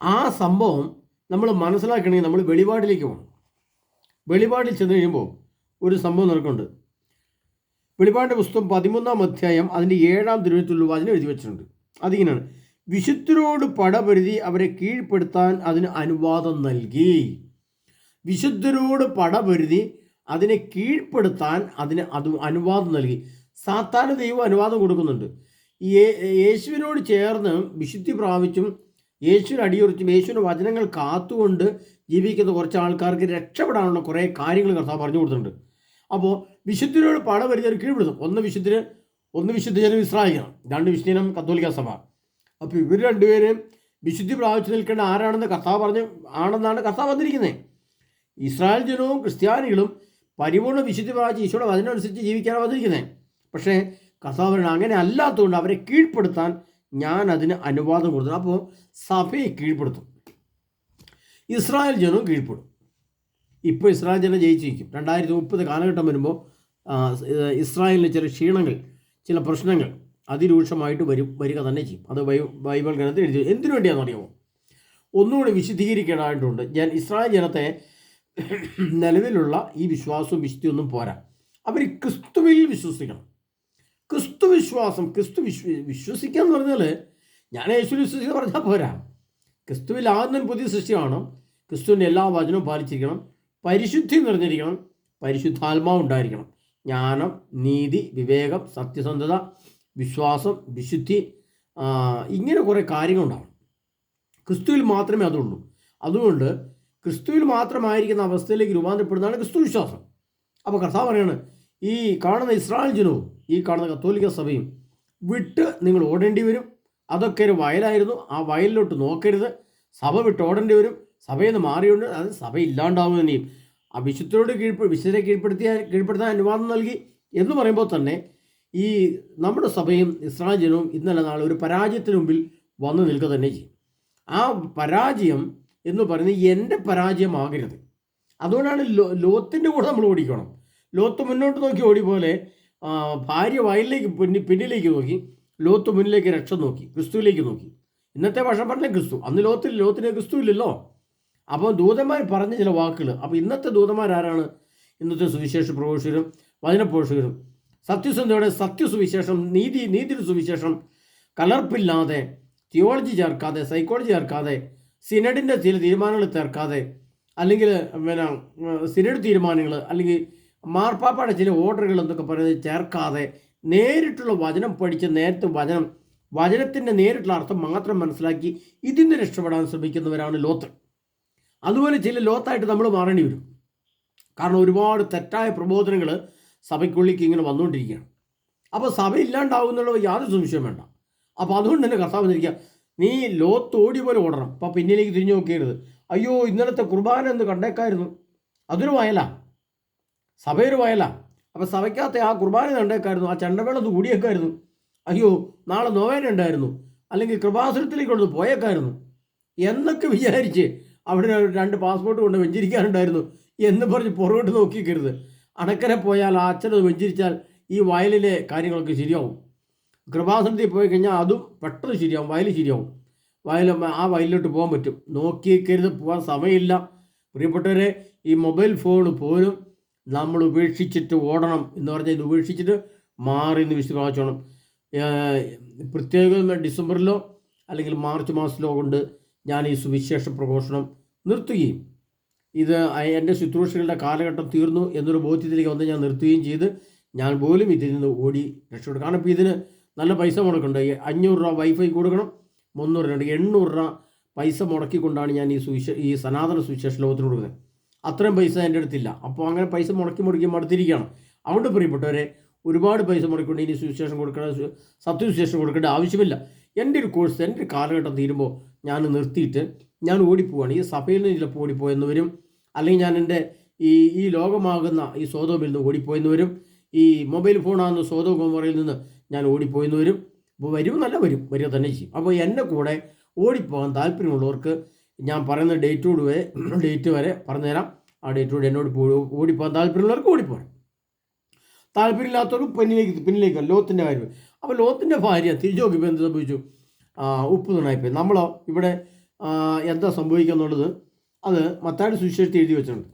[SPEAKER 1] ആ സംഭവം നമ്മൾ മനസ്സിലാക്കണമെങ്കിൽ നമ്മൾ വെളിപാടിലേക്ക് പോകണം. വെളിപാടിൽ ചെന്ന് കഴിയുമ്പോൾ ഒരു സംഭവം നടക്കുന്നുണ്ട്. വെളിപാടിന്റെ പുസ്തകം പതിമൂന്നാം അധ്യായം അതിന്റെ ഏഴാം തിരുവനന്തപുരത്തുള്ള വാചനം എഴുതി വെച്ചിട്ടുണ്ട്. അതിങ്ങനെയാണ് വിശുദ്ധരോട് പടപരുതി അവരെ കീഴ്പ്പെടുത്താൻ അതിന് അനുവാദം നൽകി. വിശുദ്ധരോട് പടപരുതി അതിനെ കീഴ്പ്പെടുത്താൻ അതിന് അത് അനുവാദം നൽകി. സാത്താന് ദൈവം അനുവാദം കൊടുക്കുന്നുണ്ട്. യേശുവിനോട് ചേർന്ന് വിശുദ്ധി പ്രാപിച്ചും യേശുവിന് അടിയുറച്ചും യേശുവിന്റെ വചനങ്ങൾ കാത്തുകൊണ്ട് ജീവിക്കുന്ന കുറച്ച് ആൾക്കാർക്ക് രക്ഷപ്പെടാനുള്ള കുറേ കാര്യങ്ങൾ കർത്താവ് പറഞ്ഞു കൊടുത്തിട്ടുണ്ട്. അപ്പോൾ വിശുദ്ധിനോട് പടപരിചയം കീഴ്പ്പെടുത്തും. ഒന്ന് വിശുദ്ധര് ഒന്ന് വിശുദ്ധജനം ഇസ്രായിക്കണം രണ്ട് വിശുദ്ധീനം കത്തോലിക്ക സഭ. അപ്പോൾ ഇവർ രണ്ടുപേരും വിശുദ്ധി പ്രാപിച്ചു നിൽക്കേണ്ട ആരാണെന്ന് കർത്താവ് പറഞ്ഞ് ആണെന്നാണ് കർത്താവ് വന്നിരിക്കുന്നത് ഇസ്രായേൽ ജനവും ക്രിസ്ത്യാനികളും പരിപൂർണ വിശുദ്ധി പ്രാപിച്ച് ഈശോയുടെ വചനമനുസരിച്ച് ജീവിക്കാനാണ് വന്നിരിക്കുന്നത് പക്ഷേ കർത്താവ് അങ്ങനെ അല്ലാത്തതുകൊണ്ട് അവരെ കീഴ്പ്പെടുത്താൻ ഞാൻ അതിന് അനുവാദം കൊടുത്തു. അപ്പോൾ സഭയെ കീഴ്പ്പെടുത്തും. ഇസ്രായേൽ ജനവും കീഴ്പ്പെടും. ഇപ്പോൾ ഇസ്രായേൽ ജനം ജയിച്ചിരിക്കും. രണ്ടായിരത്തി മുപ്പത് കാലഘട്ടം വരുമ്പോൾ ഇസ്രായേലിന് ചില ക്ഷീണങ്ങൾ ചില പ്രശ്നങ്ങൾ അതിരൂക്ഷമായിട്ട് വരും വരിക തന്നെ ചെയ്യും. അത് ബൈബിൾ ഗ്രന്ഥത്തിൽ എഴുതി. എന്തിനു അറിയാമോ ഒന്നുകൂടി വിശദീകരിക്കേണ്ടതായിട്ടുണ്ട്. ഞാൻ ഇസ്രായേൽ ജനത്തെ നിലവിലുള്ള ഈ വിശ്വാസവും വിശുദ്ധിയൊന്നും പോരാ. അവർ ക്രിസ്തുവിൽ വിശ്വസിക്കണം. ക്രിസ്തു വിശ്വാസം ക്രിസ്തു വിശ്വ വിശ്വസിക്കുക എന്ന് പറഞ്ഞാൽ ഞാൻ യേശു വിശ്വസിക്കുക പറഞ്ഞാൽ പോരാ. ക്രിസ്തുവിൽ ആദ്യം പുതിയ സൃഷ്ടിയാണ് ക്രിസ്തുവിന്റെ എല്ലാ വചനവും പാലിച്ചിരിക്കണം. പരിശുദ്ധി നിറഞ്ഞിരിക്കണം. പരിശുദ്ധാത്മാവ് ഉണ്ടായിരിക്കണം. ജ്ഞാനം നീതി വിവേകം സത്യസന്ധത വിശ്വാസം വിശുദ്ധി ഇങ്ങനെ കുറേ കാര്യങ്ങളുണ്ടാവും ക്രിസ്തുവിൽ മാത്രമേ അതുള്ളൂ. അതുകൊണ്ട് ക്രിസ്തുവിൽ മാത്രമായിരിക്കുന്ന അവസ്ഥയിലേക്ക് രൂപാന്തരപ്പെടുന്നതാണ് ക്രിസ്തു വിശ്വാസം. അപ്പോൾ കർത്താവ് പറയാണ് ഈ കാണുന്ന ഇസ്രായേൽ ജനവും ഈ കാണുന്ന കത്തോലിക്ക സഭയും വിട്ട് നിങ്ങൾ ഓടേണ്ടി വരും. അതൊക്കെ ഒരു വയലായിരുന്നു. ആ വയലിലോട്ട് നോക്കരുത്. സഭ വിട്ട് ഓടേണ്ടി വരും. സഭയിൽ നിന്ന് മാറിയുണ്ട് അത് സഭ ഇല്ലാണ്ടാവും തന്നെയും ആ വിശുദ്ധരോട് കീഴ്പ്പെ വിശുദ്ധരെ കീഴ്പ്പെടുത്തിയ കീഴ്പ്പെടുത്താൻ അനുവാദം നൽകി എന്ന് പറയുമ്പോൾ തന്നെ ഈ നമ്മുടെ സഭയും ഇസ്രായേൽ ജനവും ഇന്നലെ നാളെ ഒരു പരാജയത്തിന് മുമ്പിൽ വന്നു നിൽക്കുക തന്നെ ചെയ്യും. ആ പരാജയം എന്ന് പറയുന്നത് എന്റെ പരാജയമാകരുത്. അതുകൊണ്ടാണ് ലോ ലോത്തിന്റെ കൂടെ നമ്മൾ ഓടിക്കണം. ലോത്ത് മുന്നോട്ട് നോക്കി ഓടി പോലെ ഭാര്യ വയലിലേക്ക് പിന്നി പിന്നിലേക്ക് നോക്കി ലോത്ത് മുന്നിലേക്ക് രക്ഷ നോക്കി ക്രിസ്തുവിലേക്ക് നോക്കി. ഇന്നത്തെ ഭാഷ പറഞ്ഞ ക്രിസ്തു. അന്ന് ലോത്തിൽ ലോത്തിന് ക്രിസ്തു ഇല്ലല്ലോ. അപ്പോൾ ദൂതന്മാർ പറഞ്ഞ ചില വാക്കുകൾ. അപ്പോൾ ഇന്നത്തെ ദൂതന്മാരാരാണ്? ഇന്നത്തെ സുവിശേഷ പ്രഘോഷകരും വചനപ്രഘോഷകരും. സത്യസന്ധയുടെ സത്യസുവിശേഷം നീതി നീതിയുടെ സുവിശേഷം കലർപ്പില്ലാതെ തിയോളജി ചേർക്കാതെ സൈക്കോളജി ചേർക്കാതെ സിനഡിന്റെ ചില തീരുമാനങ്ങൾ ചേർക്കാതെ അല്ലെങ്കിൽ പിന്നെ സിനഡ് തീരുമാനങ്ങൾ അല്ലെങ്കിൽ മാർപ്പാപ്പയുടെ ചില ഓർഡറുകൾ എന്നൊക്കെ പറയുന്നത് ചേർക്കാതെ നേരിട്ടുള്ള വചനം പഠിച്ച് നേരത്തെ വചനം വചനത്തിന്റെ നേരിട്ടുള്ള അർത്ഥം മാത്രം മനസ്സിലാക്കി ഇതിൽ നിന്ന് രക്ഷപ്പെടാൻ ശ്രമിക്കുന്നവരാണ് ലോത്ത്. അതുപോലെ ചില ലോത്തായിട്ട് നമ്മൾ മാറേണ്ടി വരും. കാരണം ഒരുപാട് തെറ്റായ പ്രബോധനങ്ങൾ സഭയ്ക്കുള്ളിലേക്ക് ഇങ്ങനെ വന്നുകൊണ്ടിരിക്കുകയാണ്. അപ്പോൾ സഭ ഇല്ലാണ്ടാവുന്നുള്ള യാതൊരു സംശയം വേണ്ട. അപ്പോൾ അതുകൊണ്ട് തന്നെ കർത്താവ് വന്നിരിക്കുക നീ ലോത്ത് ഓടി പോലെ ഓടണം. അപ്പോൾ പിന്നിലേക്ക് തിരിഞ്ഞു നോക്കിയരുത് അയ്യോ ഇന്നലത്തെ കുർബാന എന്ന് കണ്ടേക്കായിരുന്നു. അതൊരു വയല. സഭയൊരു വയല. അപ്പോൾ സഭയ്ക്കകത്തെ ആ കുർബാന കണ്ടേക്കായിരുന്നു ആ ചണ്ടവേളത്ത് കൂടിയേക്കായിരുന്നു. അയ്യോ നാളെ നോവേന ഉണ്ടായിരുന്നു. അല്ലെങ്കിൽ കൃപാസുരത്തിലേക്ക് ഒന്ന് പോയേക്കായിരുന്നു. എന്നൊക്കെ വിചാരിച്ച് അവിടെ രണ്ട് പാസ്പോർട്ട് കൊണ്ട് വെഞ്ചിരിക്കാനുണ്ടായിരുന്നു എന്ന് പറഞ്ഞ് പുറകോട്ട് നോക്കിക്കരുത്. അണക്കരെ പോയാൽ ആ അച്ഛനത് വെഞ്ചിരിച്ചാൽ ഈ വയലിലെ കാര്യങ്ങളൊക്കെ ശരിയാവും. കൃപാസനത്തിൽ പോയി കഴിഞ്ഞാൽ അതും പെട്ടെന്ന് ശരിയാവും വയൽ ശരിയാവും. വയൽ ആ വയലിലോട്ട് പോകാൻ പറ്റും. നോക്കിയേക്കരുത് പോകാൻ സമയമില്ല. പ്രിയപ്പെട്ടവരെ ഈ മൊബൈൽ ഫോൺ പോലും നമ്മൾ ഉപേക്ഷിച്ചിട്ട് ഓടണം എന്ന് പറഞ്ഞാൽ ഇത് ഉപേക്ഷിച്ചിട്ട് മാറി എന്ന് വിശ്വാസം പ്രത്യേകം ഡിസംബറിലോ അല്ലെങ്കിൽ മാർച്ച് മാസത്തിലോ കൊണ്ട് ഞാൻ ഈ സുവിശേഷ പ്രഘോഷണം നിർത്തുകയും ഇത് എന്റെ ശുശ്രൂഷകളുടെ കാലഘട്ടം തീർന്നു എന്നൊരു ബോധ്യത്തിലേക്ക് വന്ന് ഞാൻ നിർത്തുകയും ചെയ്ത് ഞാൻ പോലും ഇതിൽ നിന്ന് ഓടി രക്ഷപ്പെടും കാരണം ഇപ്പോൾ ഇതിന് നല്ല പൈസ മുടക്കുന്നുണ്ട് അഞ്ഞൂറ് രൂപ വൈഫൈ കൊടുക്കണം മുന്നൂറ് രൂപ എണ്ണൂറ് രൂപ പൈസ മുടക്കിക്കൊണ്ടാണ് ഞാൻ ഈ സുവിശ ഈ സനാതന സുവിശേഷ ലോകത്തിന് കൊടുക്കുന്നത്. അത്രയും പൈസ എന്റെ അടുത്തില്ല. അപ്പോൾ അങ്ങനെ പൈസ മുടക്കി മുടക്കി മടുത്തിരിക്കുകയാണ്. അതുകൊണ്ട് പ്രിയപ്പെട്ടവരെ ഒരുപാട് പൈസ മുടക്കിക്കൊണ്ട് ഇനി സുവിശേഷം കൊടുക്കേണ്ട സത്യവിശേഷം കൊടുക്കേണ്ട ആവശ്യമില്ല. എന്റെ ഒരു കോഴ്സ് എന്റെ ഒരു കാലഘട്ടം തീരുമ്പോൾ ഞാൻ നിർത്തിയിട്ട് ഞാൻ ഓടിപ്പോവാണ്. ഈ സഭയിൽ നിന്ന് ചിലപ്പോൾ ഓടിപ്പോയെന്ന് വരും. അല്ലെങ്കിൽ ഞാൻ എന്റെ ഈ ഈ ലോകമാകുന്ന ഈ സ്വതോമിൽ നിന്ന് ഓടിപ്പോയെന്ന് വരും. ഈ മൊബൈൽ ഫോണാകുന്ന സ്വതോ കോമറയിൽ നിന്ന് ഞാൻ ഓടിപ്പോയെന്ന് വരും. അപ്പോൾ വരും നല്ല വരും. വരിക തന്നെ ചെയ്യും. അപ്പോൾ എന്റെ കൂടെ ഓടിപ്പോകാൻ താല്പര്യമുള്ളവർക്ക് ഞാൻ പറയുന്ന ഡേറ്റോട് വരെ ഡേറ്റ് വരെ പറഞ്ഞുതരാം. ആ ഡേറ്റോട് എന്നോട് ഓടിപ്പോകാൻ താല്പര്യമുള്ളവർക്ക് ഓടിപ്പോകാം താല്പര്യമില്ലാത്തവർക്ക് പിന്നിലേക്ക് പിന്നിലേക്ക് ലോകത്തിന്റെ കാര്യം. അപ്പോൾ ലോത്തിന്റെ ഭാര്യ തിരിച്ചു നോക്കിയപ്പോൾ എന്ത് സംഭവിച്ചു? ഉപ്പ് തുണായിപ്പോയി നമ്മളോ ഇവിടെ എന്താ സംഭവിക്കുക എന്നുള്ളത് അത് മത്തായുടെ സുവിശേഷത്തിൽ എഴുതി വെച്ചിട്ടുണ്ട്.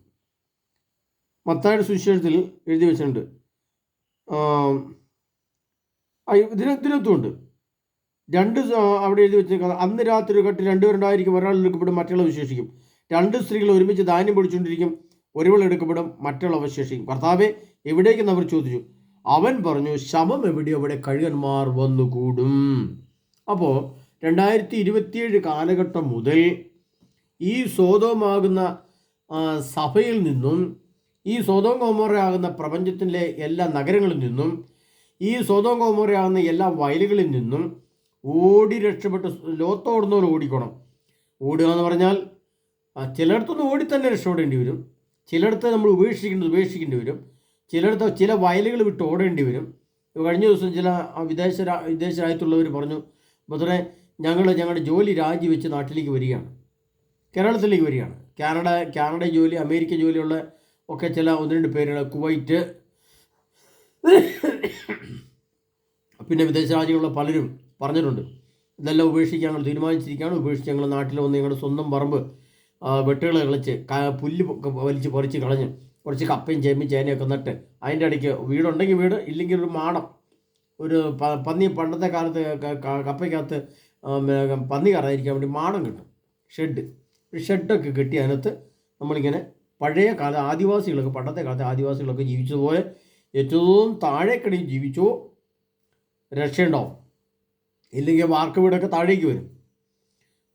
[SPEAKER 1] മത്തായുടെ സുവിശേഷത്തിൽ എഴുതി വെച്ചിട്ടുണ്ട്. ഇതിന് ഇതിനൊത്തുമുണ്ട് രണ്ട് അവിടെ എഴുതി വെച്ചിരിക്കുന്നത് അന്ന് രാത്രി ഒരു കെട്ട് രണ്ടുപേരുണ്ടായിരിക്കും ഒരാൾ എടുക്കപ്പെടും മറ്റുള്ള വിശേഷിക്കും രണ്ട് സ്ത്രീകൾ ഒരുമിച്ച് ധാന്യം പൊടിച്ചുകൊണ്ടിരിക്കും. ഒരുവൾ എടുക്കപ്പെടും മറ്റുള്ള അവശേഷിക്കും. ഭർത്താവെ എവിടേക്കെന്ന് അവർ ചോദിച്ചു. അവൻ പറഞ്ഞു ശവം എവിടെ അവിടെ കഴുകന്മാർ വന്നുകൂടും. അപ്പോൾ രണ്ടായിരത്തി ഇരുപത്തിയേഴ് കാലഘട്ടം മുതൽ ഈ സ്വതമാകുന്ന സഭയിൽ നിന്നും ഈ സ്വതം കോമോറയാകുന്ന പ്രപഞ്ചത്തിലെ എല്ലാ നഗരങ്ങളിൽ നിന്നും ഈ സ്വതം കോമോറയാകുന്ന എല്ലാ വയലുകളിൽ നിന്നും ഓടി രക്ഷപ്പെട്ട് ലോത്തോടുന്നവർ ഓടിക്കണം. ഓടുക എന്ന് പറഞ്ഞാൽ ചിലയിടത്തുനിന്ന് ഓടി തന്നെ രക്ഷപ്പെടേണ്ടി വരും. ചിലയിടത്ത് നമ്മൾ ഉപേക്ഷിക്കേണ്ടത് ഉപേക്ഷിക്കേണ്ടി വരും. ചിലയിടത്ത് ചില വയലുകൾ വിട്ട് ഓടേണ്ടി വരും. കഴിഞ്ഞ ദിവസം ചില വിദേശ വിദേശ രാജ്യത്തുള്ളവർ പറഞ്ഞു ബദറെ ഞങ്ങൾ ഞങ്ങളുടെ ജോലി രാജിവെച്ച് നാട്ടിലേക്ക് വരികയാണ്. കേരളത്തിലേക്ക് വരികയാണ്. കാനഡ കാനഡ ജോലി അമേരിക്ക ജോലിയുള്ള ഒക്കെ ചില ഒന്ന് രണ്ട് പേരുകൾ കുവൈറ്റ് പിന്നെ വിദേശ രാജ്യങ്ങളിലെ പലരും പറഞ്ഞിട്ടുണ്ട്. ഇതെല്ലാം ഉപേക്ഷിക്കാൻ ഞങ്ങൾ തീരുമാനിച്ചിരിക്കുകയാണ്. ഉപേക്ഷിച്ച് ഞങ്ങൾ നാട്ടിൽ വന്ന് ഞങ്ങളുടെ സ്വന്തം പറമ്പ് വെട്ടുകൾ കളിച്ച് പുല്ല് വലിച്ച് പറിച്ച് കളഞ്ഞ് കുറച്ച് കപ്പയും ചേമ്പും ചേനയൊക്കെ നട്ട് അതിന്റെ ഇടയ്ക്ക് വീടുണ്ടെങ്കിൽ വീട് ഇല്ലെങ്കിൽ ഒരു മാടം. ഒരു പന്നി പണ്ടത്തെ കാലത്ത് കപ്പയ്ക്കകത്ത് പന്നി കയറാതിരിക്കാൻ വേണ്ടി മാടം കിട്ടും. ഷെഡ്. ഒരു ഷെഡൊക്കെ കെട്ടി അതിനകത്ത് നമ്മളിങ്ങനെ പഴയ കാല ആദിവാസികളൊക്കെ പണ്ടത്തെ കാലത്തെ ആദിവാസികളൊക്കെ ജീവിച്ചതുപോലെ ഏറ്റവും താഴേക്കിടയിൽ ജീവിച്ചോ രക്ഷയുണ്ടാവും. ഇല്ലെങ്കിൽ വാർക്ക് വീടൊക്കെ താഴേക്ക് വരും.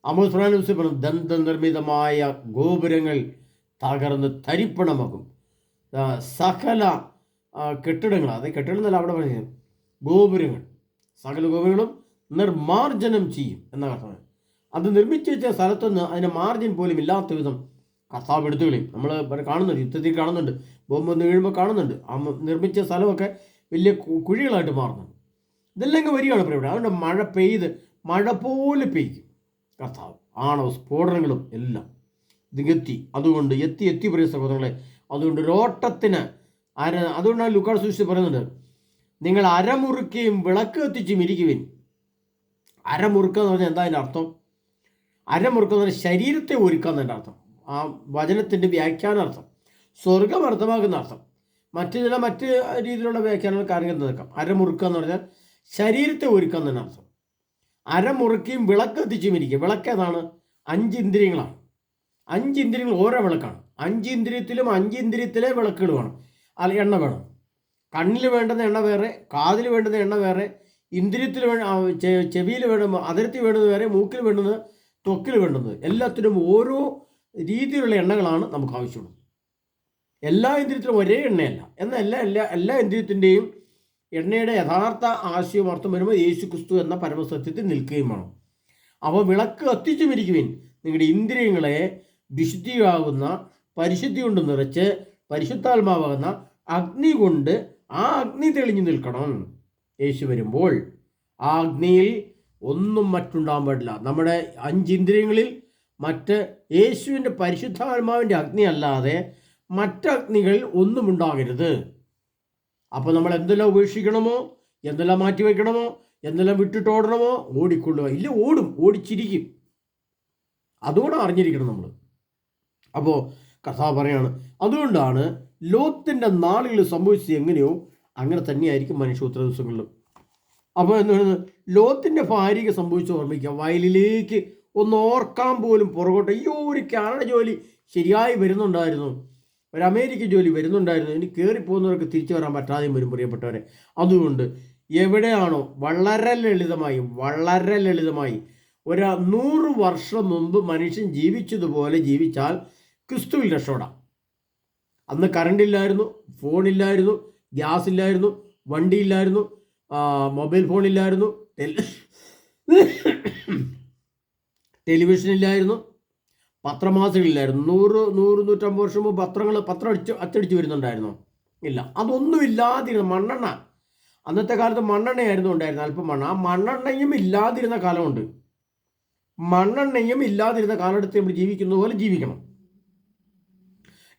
[SPEAKER 1] അമോസ് ഫ്രാൻസിസ് പറഞ്ഞു ദന്തനിർമ്മിതമായ ഗോപുരങ്ങൾ തകർന്ന് തരിപ്പണമാകും. ആ, സകല കെട്ടിടങ്ങൾ അത് കെട്ടിടം അവിടെ പറയുന്നത് ഗോപുരങ്ങൾ. സകല ഗോപുരങ്ങളും നിർമാർജനം ചെയ്യും എന്ന കർത്താവ് അത് നിർമ്മിച്ചു വെച്ച സ്ഥലത്തുനിന്ന് അതിന് മാർജിൻ പോലും ഇല്ലാത്ത വിധം കർത്താവ് എടുത്തു കളയും നമ്മൾ കാണുന്നുണ്ട് യുദ്ധത്തിൽ കാണുന്നുണ്ട് ബോംബ് ഒന്ന് വീഴുമ്പോൾ കാണുന്നുണ്ട്. ആ നിർമ്മിച്ച സ്ഥലമൊക്കെ വലിയ കുഴികളായിട്ട് മാറുന്നുണ്ട്. ഇതെല്ലാം വരികയാണ് ഇവിടെ. അതുകൊണ്ട് മഴ പെയ്ത് മഴ പോലെ പെയ്യും കർത്താവ്. ആണോ സ്ഫോടനങ്ങളും എല്ലാം. ഇതിങ്ങെത്തി അതുകൊണ്ട് എത്തി എത്തി പ്രിയ സഹോദരങ്ങളെ. അതുകൊണ്ട് ഒരു ഓട്ടത്തിന് അര അതുകൊണ്ടാണ് ലുക്കാൾ സൂക്ഷിച്ച് പറയുന്നുണ്ട് നിങ്ങൾ അരമുറുക്കുകയും വിളക്ക് കത്തിച്ചും ഇരിക്കുവിൻ. അരമുറുക്കുക എന്ന് പറഞ്ഞാൽ എന്താ അതിന്റെ അർത്ഥം? അരമുറുക്കുക എന്ന് പറഞ്ഞാൽ ശരീരത്തെ ഒരുക്കുക എന്നതിന്റെ അർത്ഥം. ആ വചനത്തിന്റെ വ്യാഖ്യാനാർത്ഥം സ്വർഗം അർത്ഥമാക്കുന്ന അർത്ഥം. മറ്റു ചില മറ്റ് രീതിയിലുള്ള വ്യാഖ്യാനങ്ങൾ കാര്യങ്ങൾ നിൽക്കാം അരമുറുക്കുക എന്ന് പറഞ്ഞാൽ ശരീരത്തെ ഒരുക്കുക എന്നതിന്റെ അർത്ഥം. അരമുറുക്കിയും വിളക്ക് കത്തിച്ചും ഇരിക്കുക. വിളക്ക് ഏതാണ്? അഞ്ച് ഇന്ദ്രിയങ്ങളാണ്. അഞ്ച് ഇന്ദ്രിയങ്ങൾ ഓരോ വിളക്കാണ്. അഞ്ച് ഇന്ദ്രിയത്തിലും അഞ്ച് ഇന്ദ്രിയത്തിലെ വിളക്കുകൾ വേണം. അല്ല എണ്ണ വേണം. കണ്ണിൽ വേണ്ടുന്ന എണ്ണ വേറെ കാതിൽ വേണ്ടുന്ന എണ്ണ വേറെ ഇന്ദ്രിയത്തിൽ വേ ചെവിയിൽ വേണ്ടുന്ന അതിർത്തി വേണ്ടുന്നത് വേറെ മൂക്കിൽ വേണ്ടുന്നത് ത്വക്കിൽ വേണ്ടുന്നത്. എല്ലാത്തിനും ഓരോ രീതിയിലുള്ള എണ്ണകളാണ് നമുക്ക് ആവശ്യമുള്ളത്. എല്ലാ ഇന്ദ്രിയത്തിലും ഒരേ എണ്ണയല്ല. എന്നാൽ എല്ലാ എല്ലാ എല്ലാ ഇന്ദ്രിയത്തിന്റെയും എണ്ണയുടെ യഥാർത്ഥ ആശയം അർത്ഥം വരുമ്പോൾ യേശു ക്രിസ്തു എന്ന പരമസത്യത്തിൽ നിൽക്കുകയും വേണം. അപ്പോൾ വിളക്ക് കത്തിച്ചു പിരിക്കുവിൻ നിങ്ങളുടെ ഇന്ദ്രിയങ്ങളെ വിശുദ്ധിയാകുന്ന പരിശുദ്ധി കൊണ്ട് നിറച്ച് പരിശുദ്ധാത്മാവാകുന്ന അഗ്നി കൊണ്ട് ആ അഗ്നി തെളിഞ്ഞു നിൽക്കണം. യേശു വരുമ്പോൾ ആ അഗ്നിയിൽ ഒന്നും മറ്റുണ്ടാകാൻ പാടില്ല. നമ്മുടെ അഞ്ചിന്ദ്രിയങ്ങളിൽ മറ്റ് യേശുവിന്റെ പരിശുദ്ധാത്മാവിന്റെ അഗ്നി അല്ലാതെ മറ്റഗ്നികൾ ഒന്നും ഉണ്ടാകരുത്. അപ്പോൾ നമ്മൾ എന്തെല്ലാം ഉപേക്ഷിക്കണമോ? എന്തെല്ലാം മാറ്റി വയ്ക്കണമോ? എന്തെല്ലാം വിട്ടിട്ട് ഓടണമോ? ഓടിക്കൊള്ളുക. ഇല്ല ഓടും. ഓടിച്ചിരിക്കും. അതുകൂടെ അറിഞ്ഞിരിക്കണം നമ്മൾ. അപ്പോൾ കർത്താവ് പറയാണ് അതുകൊണ്ടാണ് ലോത്തിന്റെ നാളിൽ സംഭവിച്ചത് എങ്ങനെയോ അങ്ങനെ തന്നെയായിരിക്കും മനുഷ്യോത്തര ദിവസങ്ങളിലും. അപ്പോൾ എന്താണ് ലോത്തിന്റെ ഭാര്യയ്ക്ക് സംഭവിച്ച ഓർമ്മിക്കുക വയലിലേക്ക് ഒന്ന് ഓർക്കാൻ പോലും പുറകോട്ട് അയ്യോ ഒരു കാനഡ ജോലി ശരിയായി വരുന്നുണ്ടായിരുന്നു. ഒരു അമേരിക്ക ജോലി വരുന്നുണ്ടായിരുന്നു. ഇനി കയറിപ്പോകുന്നവർക്ക് തിരിച്ചു വരാൻ പറ്റാതെയും വരും പ്രിയപ്പെട്ടവരെ. അതുകൊണ്ട് എവിടെയാണോ വളരെ ലളിതമായി വളരെ ലളിതമായി ഒരു നൂറ് വർഷം മുമ്പ് മനുഷ്യൻ ജീവിച്ചതുപോലെ ജീവിച്ചാൽ ക്രിസ്തുവിൽ രക്ഷപ്പെടാം. അന്ന് കറണ്ട് ഇല്ലായിരുന്നു ഫോണില്ലായിരുന്നു ഗ്യാസ് ഇല്ലായിരുന്നു വണ്ടി ഇല്ലായിരുന്നു മൊബൈൽ ഫോൺ ഇല്ലായിരുന്നു ടെലിവിഷൻ ഇല്ലായിരുന്നു പത്രമാസികളില്ലായിരുന്നു നൂറ് നൂറ് നൂറ്റമ്പത് വർഷം മുമ്പ് പത്രങ്ങൾ പത്രം അടിച്ച് അച്ചടിച്ച് വരുന്നുണ്ടായിരുന്നു. ഇല്ല അതൊന്നും ഇല്ലാതിരുന്ന മണ്ണെണ്ണ. അന്നത്തെ കാലത്ത് മണ്ണെണ്ണയായിരുന്നു ഉണ്ടായിരുന്നത് അല്പം മണ്ണ. ആ മണ്ണെണ്ണയും ഇല്ലാതിരുന്ന കാലമുണ്ട്. മണ്ണെണ്ണയും ഇല്ലാതിരുന്ന കാലഘട്ടത്തിൽ നമ്മൾ ജീവിക്കുന്ന പോലെ ജീവിക്കണം.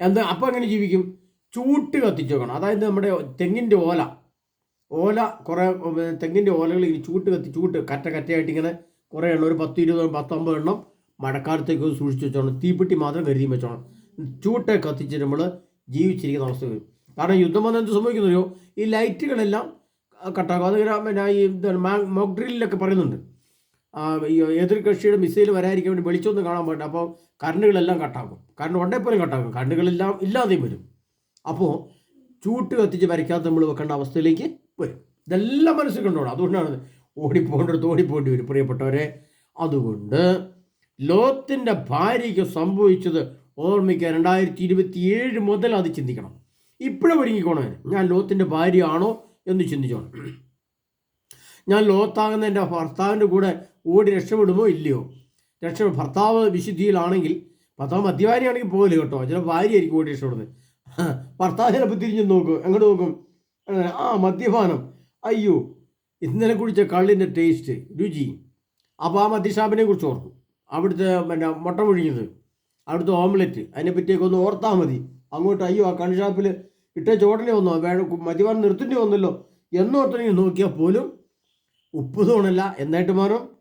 [SPEAKER 1] എന്താ അപ്പം എങ്ങനെ ജീവിക്കും? ചൂട്ട് കത്തിച്ച് വെക്കണം. അതായത് നമ്മുടെ തെങ്ങിന്റെ ഓല. ഓല കുറേ തെങ്ങിന്റെ ഓലകൾ ഇങ്ങനെ ചൂട്ട് കത്തി ചൂട്ട് കറ്റ കറ്റയായിട്ട് ഇങ്ങനെ കുറേ എണ്ണം ഒരു പത്ത് ഇരുപത് പത്തൊമ്പത് എണ്ണം മഴക്കാലത്തേക്ക് സൂക്ഷിച്ച് വെച്ചോണം. തീപ്പെട്ടി മാത്രം കരുതി വെച്ചോണം. ചൂട്ടെ കത്തിച്ച് നമ്മൾ ജീവിച്ചിരിക്കുന്ന അവസ്ഥ വരും. കാരണം യുദ്ധം വന്നാൽ എന്ത് സംഭവിക്കുന്നറിയോ? ഈ ലൈറ്റുകളെല്ലാം കട്ടാക്കും. അത് പിന്നെ ഈ മോക്ക് ഡ്രില്ലിലൊക്കെ പറയുന്നുണ്ട്. എതിർ കക്ഷിയുടെ മിസൈൽ വരാതിരിക്കാൻ വേണ്ടി വെളിച്ചമൊന്നും കാണാൻ പറ്റില്ല അപ്പോൾ കറണ്ടുകളെല്ലാം കട്ടാക്കും. കറണ്ട് ഉണ്ടെപ്പോലും കട്ടാക്കും. കറണ്ടുകളെല്ലാം ഇല്ലാതെയും വരും. അപ്പോൾ ചൂട്ട് കത്തിച്ച് വരയ്ക്കാത്ത നമ്മൾ വെക്കേണ്ട അവസ്ഥയിലേക്ക് വരും. ഇതെല്ലാം മനസ്സിൽ കണ്ടോണം അതുകൊണ്ടാണ് ഓടിപ്പോകേണ്ടടുത്ത് ഓടിപ്പോകേണ്ടി വരും. പ്രിയപ്പെട്ടവരെ അതുകൊണ്ട് ലോകത്തിന്റെ ഭാര്യയ്ക്ക് സംഭവിച്ചത് ഓർമ്മിക്കുക. രണ്ടായിരത്തി ഇരുപത്തി ഏഴ് മുതൽ അത് ചിന്തിക്കണം. ഇപ്പോഴും ഒരുങ്ങിക്കോണം. ഞാൻ ലോകത്തിന്റെ ഭാര്യയാണോ എന്ന് ചിന്തിച്ചോണം. ഞാൻ ലോകത്താകുന്ന എന്റെ ഭർത്താവിന്റെ കൂടെ ഓടി രക്ഷപ്പെടുമോ ഇല്ലയോ? രക്ഷ ഭർത്താവ് വിശുദ്ധിയിലാണെങ്കിൽ ഭർത്താവ് മദ്യവാരിയാണെങ്കിൽ പോകൽ കേട്ടോ. ചില ഭാര്യയായിരിക്കും ഓടി ഇഷ്ടപ്പെടുന്നത് ഭർത്താവ് ചിലപ്പോൾ തിരിഞ്ഞു നോക്കും. എങ്ങോട്ട് നോക്കും? ആ മദ്യപാനം. അയ്യോ. ഇന്നലെ കുടിച്ച കള്ളിന്റെ ടേസ്റ്റ് രുചി. അപ്പോൾ ആ മദ്യഷാപ്പിനെ കുറിച്ച് ഓർക്കും അവിടുത്തെ പിന്നെ മുട്ട മുഴിഞ്ഞത് അവിടുത്തെ ഓംലെറ്റ് അതിനെപ്പറ്റിയൊക്കെ ഒന്ന് ഓർത്താൽ മതി. അങ്ങോട്ട് അയ്യോ ആ കണ്ണിഷാപ്പിൽ ഷാപ്പിൽ ഇട്ട ചോടനെ വന്നോ? വേണം മദ്യപാനം നിർത്തേണ്ടി വന്നല്ലോ. എന്നോർത്തണെങ്കിൽ നോക്കിയാൽ പോലും ഉപ്പ് തോണല്ല എന്നായിട്ട് മാറും.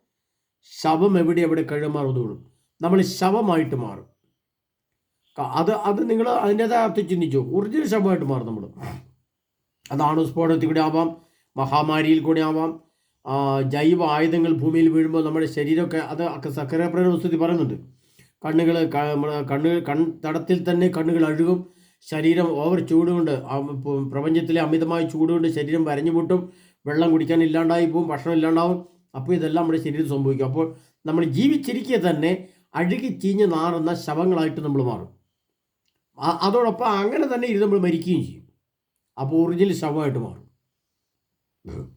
[SPEAKER 1] ശവം എവിടെ എവിടെ കഴിമാറുന്നോളും നമ്മൾ ശവമായിട്ട് മാറും. അത് അത് നിങ്ങൾ അതിന്റെതായ അർത്ഥം ചിന്തിച്ചു. ഒറിജിനൽ ശവമായിട്ട് മാറും നമ്മൾ. അതാണ് സ്ഫോടനത്തിൽ കൂടെ ആവാം മഹാമാരിയിൽ കൂടെ ആവാം ജൈവ ആയുധങ്ങൾ ഭൂമിയിൽ വീഴുമ്പോൾ നമ്മുടെ ശരീരമൊക്കെ അത് സക്കരപ്രേരണ വസ്തുതി പറയുന്നുണ്ട്. കണ്ണുകൾ കണ്ണുകൾ കൺ തടത്തിൽ തന്നെ കണ്ണുകൾ അഴുകും ശരീരം ഓവർ ചൂടുകൊണ്ട് പ്രപഞ്ചത്തിലെ അമിതമായ ചൂട് കൊണ്ട് ശരീരം വരഞ്ഞു പൊട്ടും വെള്ളം കുടിക്കാൻ ഇല്ലാണ്ടായി പോവും ഭക്ഷണം ഇല്ലാണ്ടാവും അപ്പോൾ ഇതെല്ലാം നമ്മുടെ ശരീരത്തിൽ സംഭവിക്കും. അപ്പോൾ നമ്മൾ ജീവിച്ചിരിക്കെ തന്നെ അഴുകി ചീഞ്ഞ് നാറുന്ന ശവങ്ങളായിട്ട് നമ്മൾ മാറും. അതോടൊപ്പം അങ്ങനെ തന്നെ ഇരുന്ന് നമ്മൾ മരിക്കുകയും ചെയ്യും. അപ്പോൾ ഒറിജിനൽ ശവമായിട്ട് മാറും.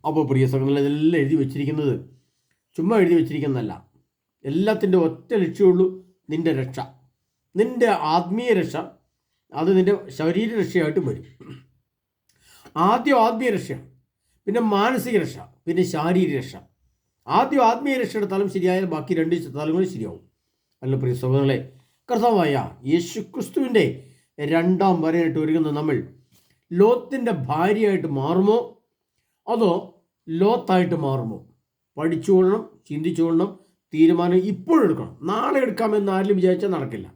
[SPEAKER 1] അപ്പോൾ പ്രിയ സ്ഥലങ്ങളിൽ ഇതെല്ലാം എഴുതി വെച്ചിരിക്കുന്നത് ചുമ്മാ എഴുതി വെച്ചിരിക്കുന്നതല്ല. എല്ലാത്തിന്റെ ഒറ്റ ലക്ഷ്യമുള്ളൂ നിന്റെ രക്ഷ. നിന്റെ ആത്മീയ രക്ഷ അത് നിന്റെ ശരീര രക്ഷയായിട്ടും വരും. ആദ്യം ആത്മീയ രക്ഷ പിന്നെ മാനസിക രക്ഷ പിന്നെ ശാരീരിക രക്ഷ. ആദ്യം ആത്മീയ രക്ഷയുടെ തലം ശരിയായാൽ ബാക്കി രണ്ട് തലങ്ങളും ശരിയാവും. അല്ല പ്രിയ സഹോദരങ്ങളെ കർത്താവായ യേശു ക്രിസ്തുവിന്റെ രണ്ടാം വരയായിട്ട് ഒരുങ്ങുന്ന നമ്മൾ ലോത്തിന്റെ ഭാര്യയായിട്ട് മാറുമോ? അതോ ലോത്തായിട്ട് മാറുമോ? പഠിച്ചുകൊള്ളണം ചിന്തിച്ചുകൊള്ളണം തീരുമാനം ഇപ്പോഴെടുക്കണം നാളെ എടുക്കാമെന്ന് ആരും വിചാരിച്ചാൽ നടക്കില്ല.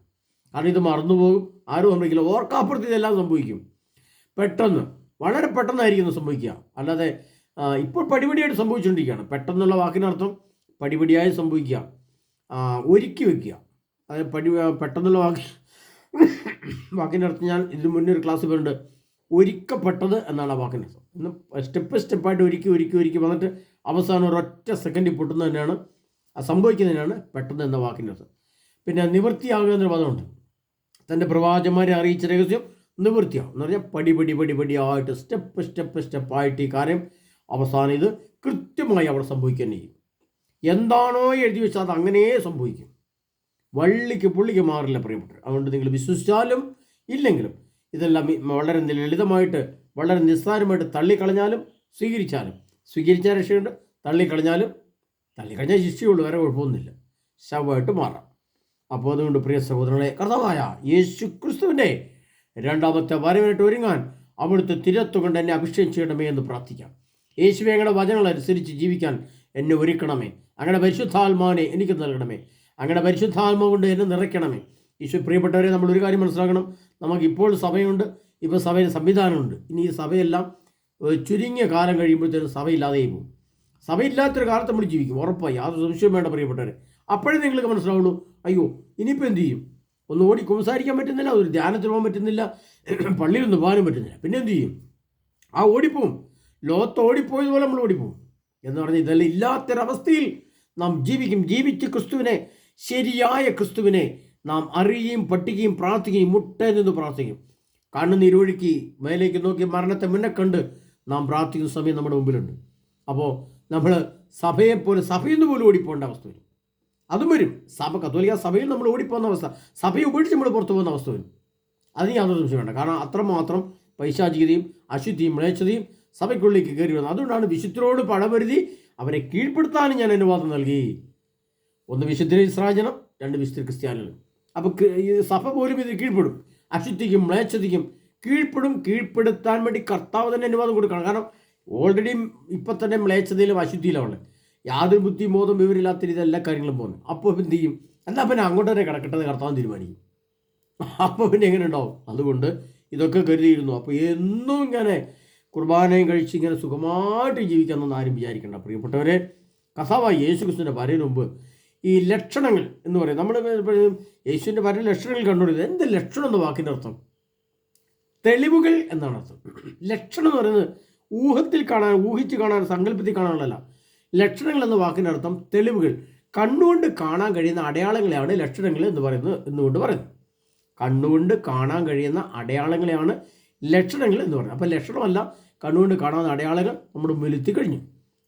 [SPEAKER 1] കാരണം ഇത് മറന്നുപോകും. ആരും ഓർമ്മിക്കില്ല ഓർക്കാപ്പുറത്ത് ഇതെല്ലാം സംഭവിക്കും. പെട്ടെന്ന് വളരെ പെട്ടെന്നായിരിക്കും സംഭവിക്കുക. അല്ലാതെ ഇപ്പോൾ പടിപടിയായിട്ട് സംഭവിച്ചുകൊണ്ടിരിക്കുകയാണ്. പെട്ടെന്നുള്ള വാക്കിനർത്ഥം പടിപടിയായി സംഭവിക്കുക. ഒരുക്കി വെക്കുക. അതായത് പടി പെട്ടെന്നുള്ള വാക്ക് വാക്കിനർത്ഥം ഞാൻ ഇതിന് മുന്നേ ഒരു ക്ലാസ് വരുന്നുണ്ട് ഒരുക്കപ്പെട്ടത് എന്നാണ് ആ വാക്കിനർത്ഥം. ഇന്ന് സ്റ്റെപ്പ് സ്റ്റെപ്പായിട്ട് ഒരുക്കി ഒരുക്കി ഒരുക്കി വന്നിട്ട് അവസാനം ഒരൊറ്റ സെക്കൻഡിൽ പൊട്ടുന്നത് തന്നെയാണ് സംഭവിക്കുന്നതിനാണ് പെട്ടെന്ന് എന്ന വാക്കിനർത്ഥം. പിന്നെ നിവൃത്തിയാകുക എന്നൊരു പദമുണ്ട് തന്റെ പ്രവാചന്മാരെ അറിയിച്ച രഹസ്യം നിവൃത്തിയാവും എന്ന് പറഞ്ഞാൽ പടിപടി പടി പടി സ്റ്റെപ്പ് സ്റ്റെപ്പ് സ്റ്റെപ്പായിട്ട് ഈ കാര്യം അവസാനം ഇത് കൃത്യമായി അവിടെ സംഭവിക്കുക തന്നെ ചെയ്യും. എന്താണോ എഴുതി വെച്ചാൽ അത് അങ്ങനെ സംഭവിക്കും. വള്ളിക്ക് പുള്ളിക്ക് മാറില്ല പ്രിയപ്പെട്ടു അതുകൊണ്ട് നിങ്ങൾ വിശ്വസിച്ചാലും ഇല്ലെങ്കിലും ഇതെല്ലാം വളരെ ലളിതമായിട്ട് വളരെ നിസ്സാരമായിട്ട് തള്ളിക്കളഞ്ഞാലും സ്വീകരിച്ചാലും സ്വീകരിച്ചാൽ രക്ഷയുണ്ട് തള്ളിക്കളഞ്ഞാലും തള്ളിക്കളഞ്ഞാൽ ശിക്ഷയുള്ളൂ വേറെ കുഴപ്പമൊന്നുമില്ല. ശവമായിട്ട് മാറാം. അപ്പോൾ അതുകൊണ്ട് പ്രിയ സഹോദരങ്ങളെ കർത്താവായ യേശു ക്രിസ്തുവിന്റെ രണ്ടാമത്തെ വരവിനായിട്ട് ഒരുങ്ങാൻ അവിടുത്തെ തിരത്തുകൊണ്ട് എന്നെ അഭിഷേകം ചെയ്യണമേ എന്ന് പ്രാർത്ഥിക്കാം. യേശുവെ വചനങ്ങളനുസരിച്ച് ജീവിക്കാൻ എന്നെ ഒരുക്കണമേ. അങ്ങനെ പരിശുദ്ധാത്മാവിനെ എനിക്ക് നൽകണമേ. അങ്ങനെ പരിശുദ്ധാത്മ കൊണ്ട് എന്നെ നിറയ്ക്കണമേ. ഈശോ പ്രിയപ്പെട്ടവരെ നമ്മൾ ഒരു കാര്യം മനസ്സിലാക്കണം. നമുക്ക് ഇപ്പോൾ സഭയുണ്ട്. ഇപ്പോൾ സഭയിൽ സംവിധാനമുണ്ട്. ഇനി ഈ സഭയെല്ലാം ചുരുങ്ങിയ കാലം കഴിയുമ്പോഴത്തേനും സഭയില്ലാതെ പോകും. സഭയില്ലാത്തൊരു കാലത്ത് നമ്മൾ ജീവിക്കും. ഉറപ്പായി. യാതൊരു സംശയം വേണ്ട പ്രിയപ്പെട്ടവരെ. അപ്പോഴേ നിങ്ങൾക്ക് മനസ്സിലാവുള്ളൂ അയ്യോ ഇനിയിപ്പോൾ എന്ത് ചെയ്യും? ഒന്ന് ഓടി കുമ്പസാരിക്കാൻ പറ്റുന്നില്ല ഒരു ധ്യാനത്തിന് പോകാൻ പറ്റുന്നില്ല പള്ളിയിലൊന്നും പോകാനും പറ്റുന്നില്ല. പിന്നെ എന്ത് ചെയ്യും? ആ ഓടിപ്പോവും. ലോകത്ത് ഓടിപ്പോയതുപോലെ നമ്മൾ ഓടിപ്പോകും. എന്ന് പറഞ്ഞാൽ ഇതെല്ലാം ഇല്ലാത്തൊരവസ്ഥയിൽ നാം ജീവിക്കും. ജീവിച്ച് ക്രിസ്തുവിനെ ശരിയായ ക്രിസ്തുവിനെ നാം അറിയുകയും പഠിക്കുകയും പ്രാർത്ഥിക്കുകയും മുട്ട നിന്ന് പ്രാർത്ഥിക്കും. കണ്ണുനീരൊഴുക്കി മേലേക്ക് നോക്കി മരണത്തെ മുന്നേ കണ്ട് നാം പ്രാർത്ഥിക്കുന്ന സമയം നമ്മുടെ മുമ്പിലുണ്ട്. അപ്പോൾ നമ്മൾ സഭയെപ്പോലെ സഭയിൽ നിന്ന് പോലും ഓടിപ്പോകേണ്ട അവസ്ഥ വരും അതും വരും. സഭ കത്തോലിക്ക സഭയിൽ നമ്മൾ ഓടിപ്പോകുന്ന അവസ്ഥ. സഭയെ ഉപേക്ഷിച്ച് നമ്മൾ പുറത്തു പോകുന്ന അവസ്ഥ വരും. അതിന് യാതൊരു സംശയം വേണ്ട കാരണം അത്രമാത്രം പൈശാചികതയും അശുദ്ധിയും മ്ലേച്ഛതയും സഭയ്ക്കുള്ളിലേക്ക് കയറി വന്നു. അതുകൊണ്ടാണ് വിശുദ്ധരോട് പഴപരുതി അവരെ കീഴ്പ്പെടുത്താനും ഞാൻ അനുവാദം നൽകി. ഒന്ന് വിശുദ്ധ ഇസ്രാജനം രണ്ട് വിശുദ്ധ ക്രിസ്ത്യാനികൾ അപ്പോൾ സഭ പോലും ഇതിൽ കീഴ്പ്പെടും. അശുദ്ധിക്കും മ്ലേച്ഛതയ്ക്കും കീഴ്പ്പെടും കീഴ്പ്പെടുത്താൻ വേണ്ടി കർത്താവ് തന്നെ അനുവാദം കൊടുക്കണം. കാരണം ഓൾറെഡി ഇപ്പം തന്നെ മ്ലേച്ഛതയിലും അശുദ്ധിയിലാണ് യാതൊരു ബുദ്ധി ബോധം വിവരമില്ലാത്ത രീതി എല്ലാ കാര്യങ്ങളും പോകുന്നു. അപ്പോൾ എന്ത് ചെയ്യും? എന്നാൽ പിന്നെ അങ്ങോട്ട് തന്നെ കിടക്കട്ടെ കർത്താവ് തീരുമാനിക്കും. അപ്പോൾ പിന്നെ എങ്ങനെ ഉണ്ടാവും? അതുകൊണ്ട് ഇതൊക്കെ കരുതിയിരുന്നു. അപ്പോൾ എന്നും ഇങ്ങനെ കുർബാനയും കഴിച്ച് ഇങ്ങനെ സുഖമായിട്ട് ജീവിക്കാമെന്നൊന്നും ആരും വിചാരിക്കേണ്ട. പ്രിയപ്പെട്ടവരെ കഥാവായി യേശു ക്രിസ്തുവിന്റെ വരവിന് മുമ്പ് ഈ ലക്ഷണങ്ങൾ എന്ന് പറയും നമ്മൾ യേശുവിന്റെ വരവ് ലക്ഷണങ്ങൾ കണ്ടുപിടിക്കുന്നത് എന്ത് ലക്ഷണം എന്ന വാക്കിന്റെ അർത്ഥം? തെളിവുകൾ എന്നാണ് അർത്ഥം. ലക്ഷണം എന്ന് പറയുന്നത് ഊഹത്തിൽ കാണാൻ ഊഹിച്ച് കാണാൻ സങ്കല്പത്തിൽ കാണാനുള്ളതല്ല. ലക്ഷണങ്ങൾ എന്ന വാക്കിന്റെ അർത്ഥം തെളിവുകൾ. കണ്ണുകൊണ്ട് കാണാൻ കഴിയുന്ന അടയാളങ്ങളെയാണ് ലക്ഷണങ്ങൾ എന്ന് പറയുന്നത് എന്നുകൊണ്ട് പറയുന്നത്. കണ്ണുകൊണ്ട് കാണാൻ കഴിയുന്ന അടയാളങ്ങളെയാണ് ലക്ഷണങ്ങൾ എന്ന് പറഞ്ഞു അപ്പോൾ ലക്ഷണമല്ല കണ്ണുകൊണ്ട് കാണാവുന്ന അടയാളങ്ങൾ നമ്മുടെ മുമ്പിൽ കഴിഞ്ഞു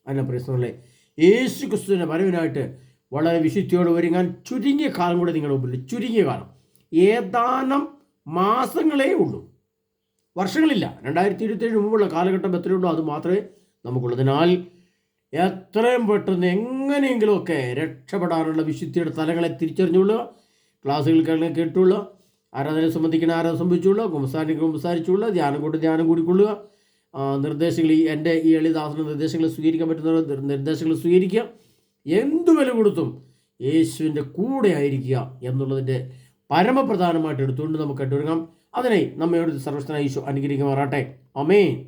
[SPEAKER 1] അതിനെ പ്രശ്നമല്ലേ യേശു ക്രിസ്തുവിന്റെ വരവിനായിട്ട് വളരെ വിശുദ്ധിയോട് ഒരുങ്ങാൻ ചുരുങ്ങിയ കാലം കൂടെ നിങ്ങളുടെ മുമ്പിൽ ചുരുങ്ങിയ കാലം. ഏതാനും മാസങ്ങളേ ഉള്ളൂ. വർഷങ്ങളില്ല. രണ്ടായിരത്തി ഇരുപത്തേഴ് മുമ്പുള്ള കാലഘട്ടം എത്രയുണ്ടോ അത് മാത്രമേ നമുക്കുള്ളതിനാൽ എത്രയും പെട്ടെന്ന് എങ്ങനെയെങ്കിലുമൊക്കെ രക്ഷപ്പെടാനുള്ള വിശുദ്ധിയുടെ തലങ്ങളെ തിരിച്ചറിഞ്ഞുകൊള്ളുക ക്ലാസ്സുകൾ കേട്ടുകൊള്ളുക ആരാധന സംബന്ധിക്കുന്ന ആരാധന സംബന്ധിച്ചുള്ള കുമ്പസാരിക്ക് കുമ്പസാരിച്ചുള്ള ധ്യാനം കൊണ്ട് ധ്യാനം കൂടിക്കൊള്ളുക. നിർദ്ദേശങ്ങൾ ഈ എന്റെ ഈ എളിദാസന നിർദ്ദേശങ്ങൾ സ്വീകരിക്കാൻ പറ്റുന്ന നിർ- നിർദ്ദേശങ്ങൾ സ്വീകരിക്കുക. എന്തു വില കൊടുത്തും യേശുവിന്റെ കൂടെ ആയിരിക്കുക എന്നുള്ളതിന്റെ പരമപ്രധാനമായിട്ട് എടുത്തുകൊണ്ട് നമുക്ക് കണ്ടുവരുങ്ങാം അതിനെ നമ്മയോട് സർവസ്ഥനായ ഈശോ അനുഗ്രഹിക്കുമാറാട്ടെ അമേ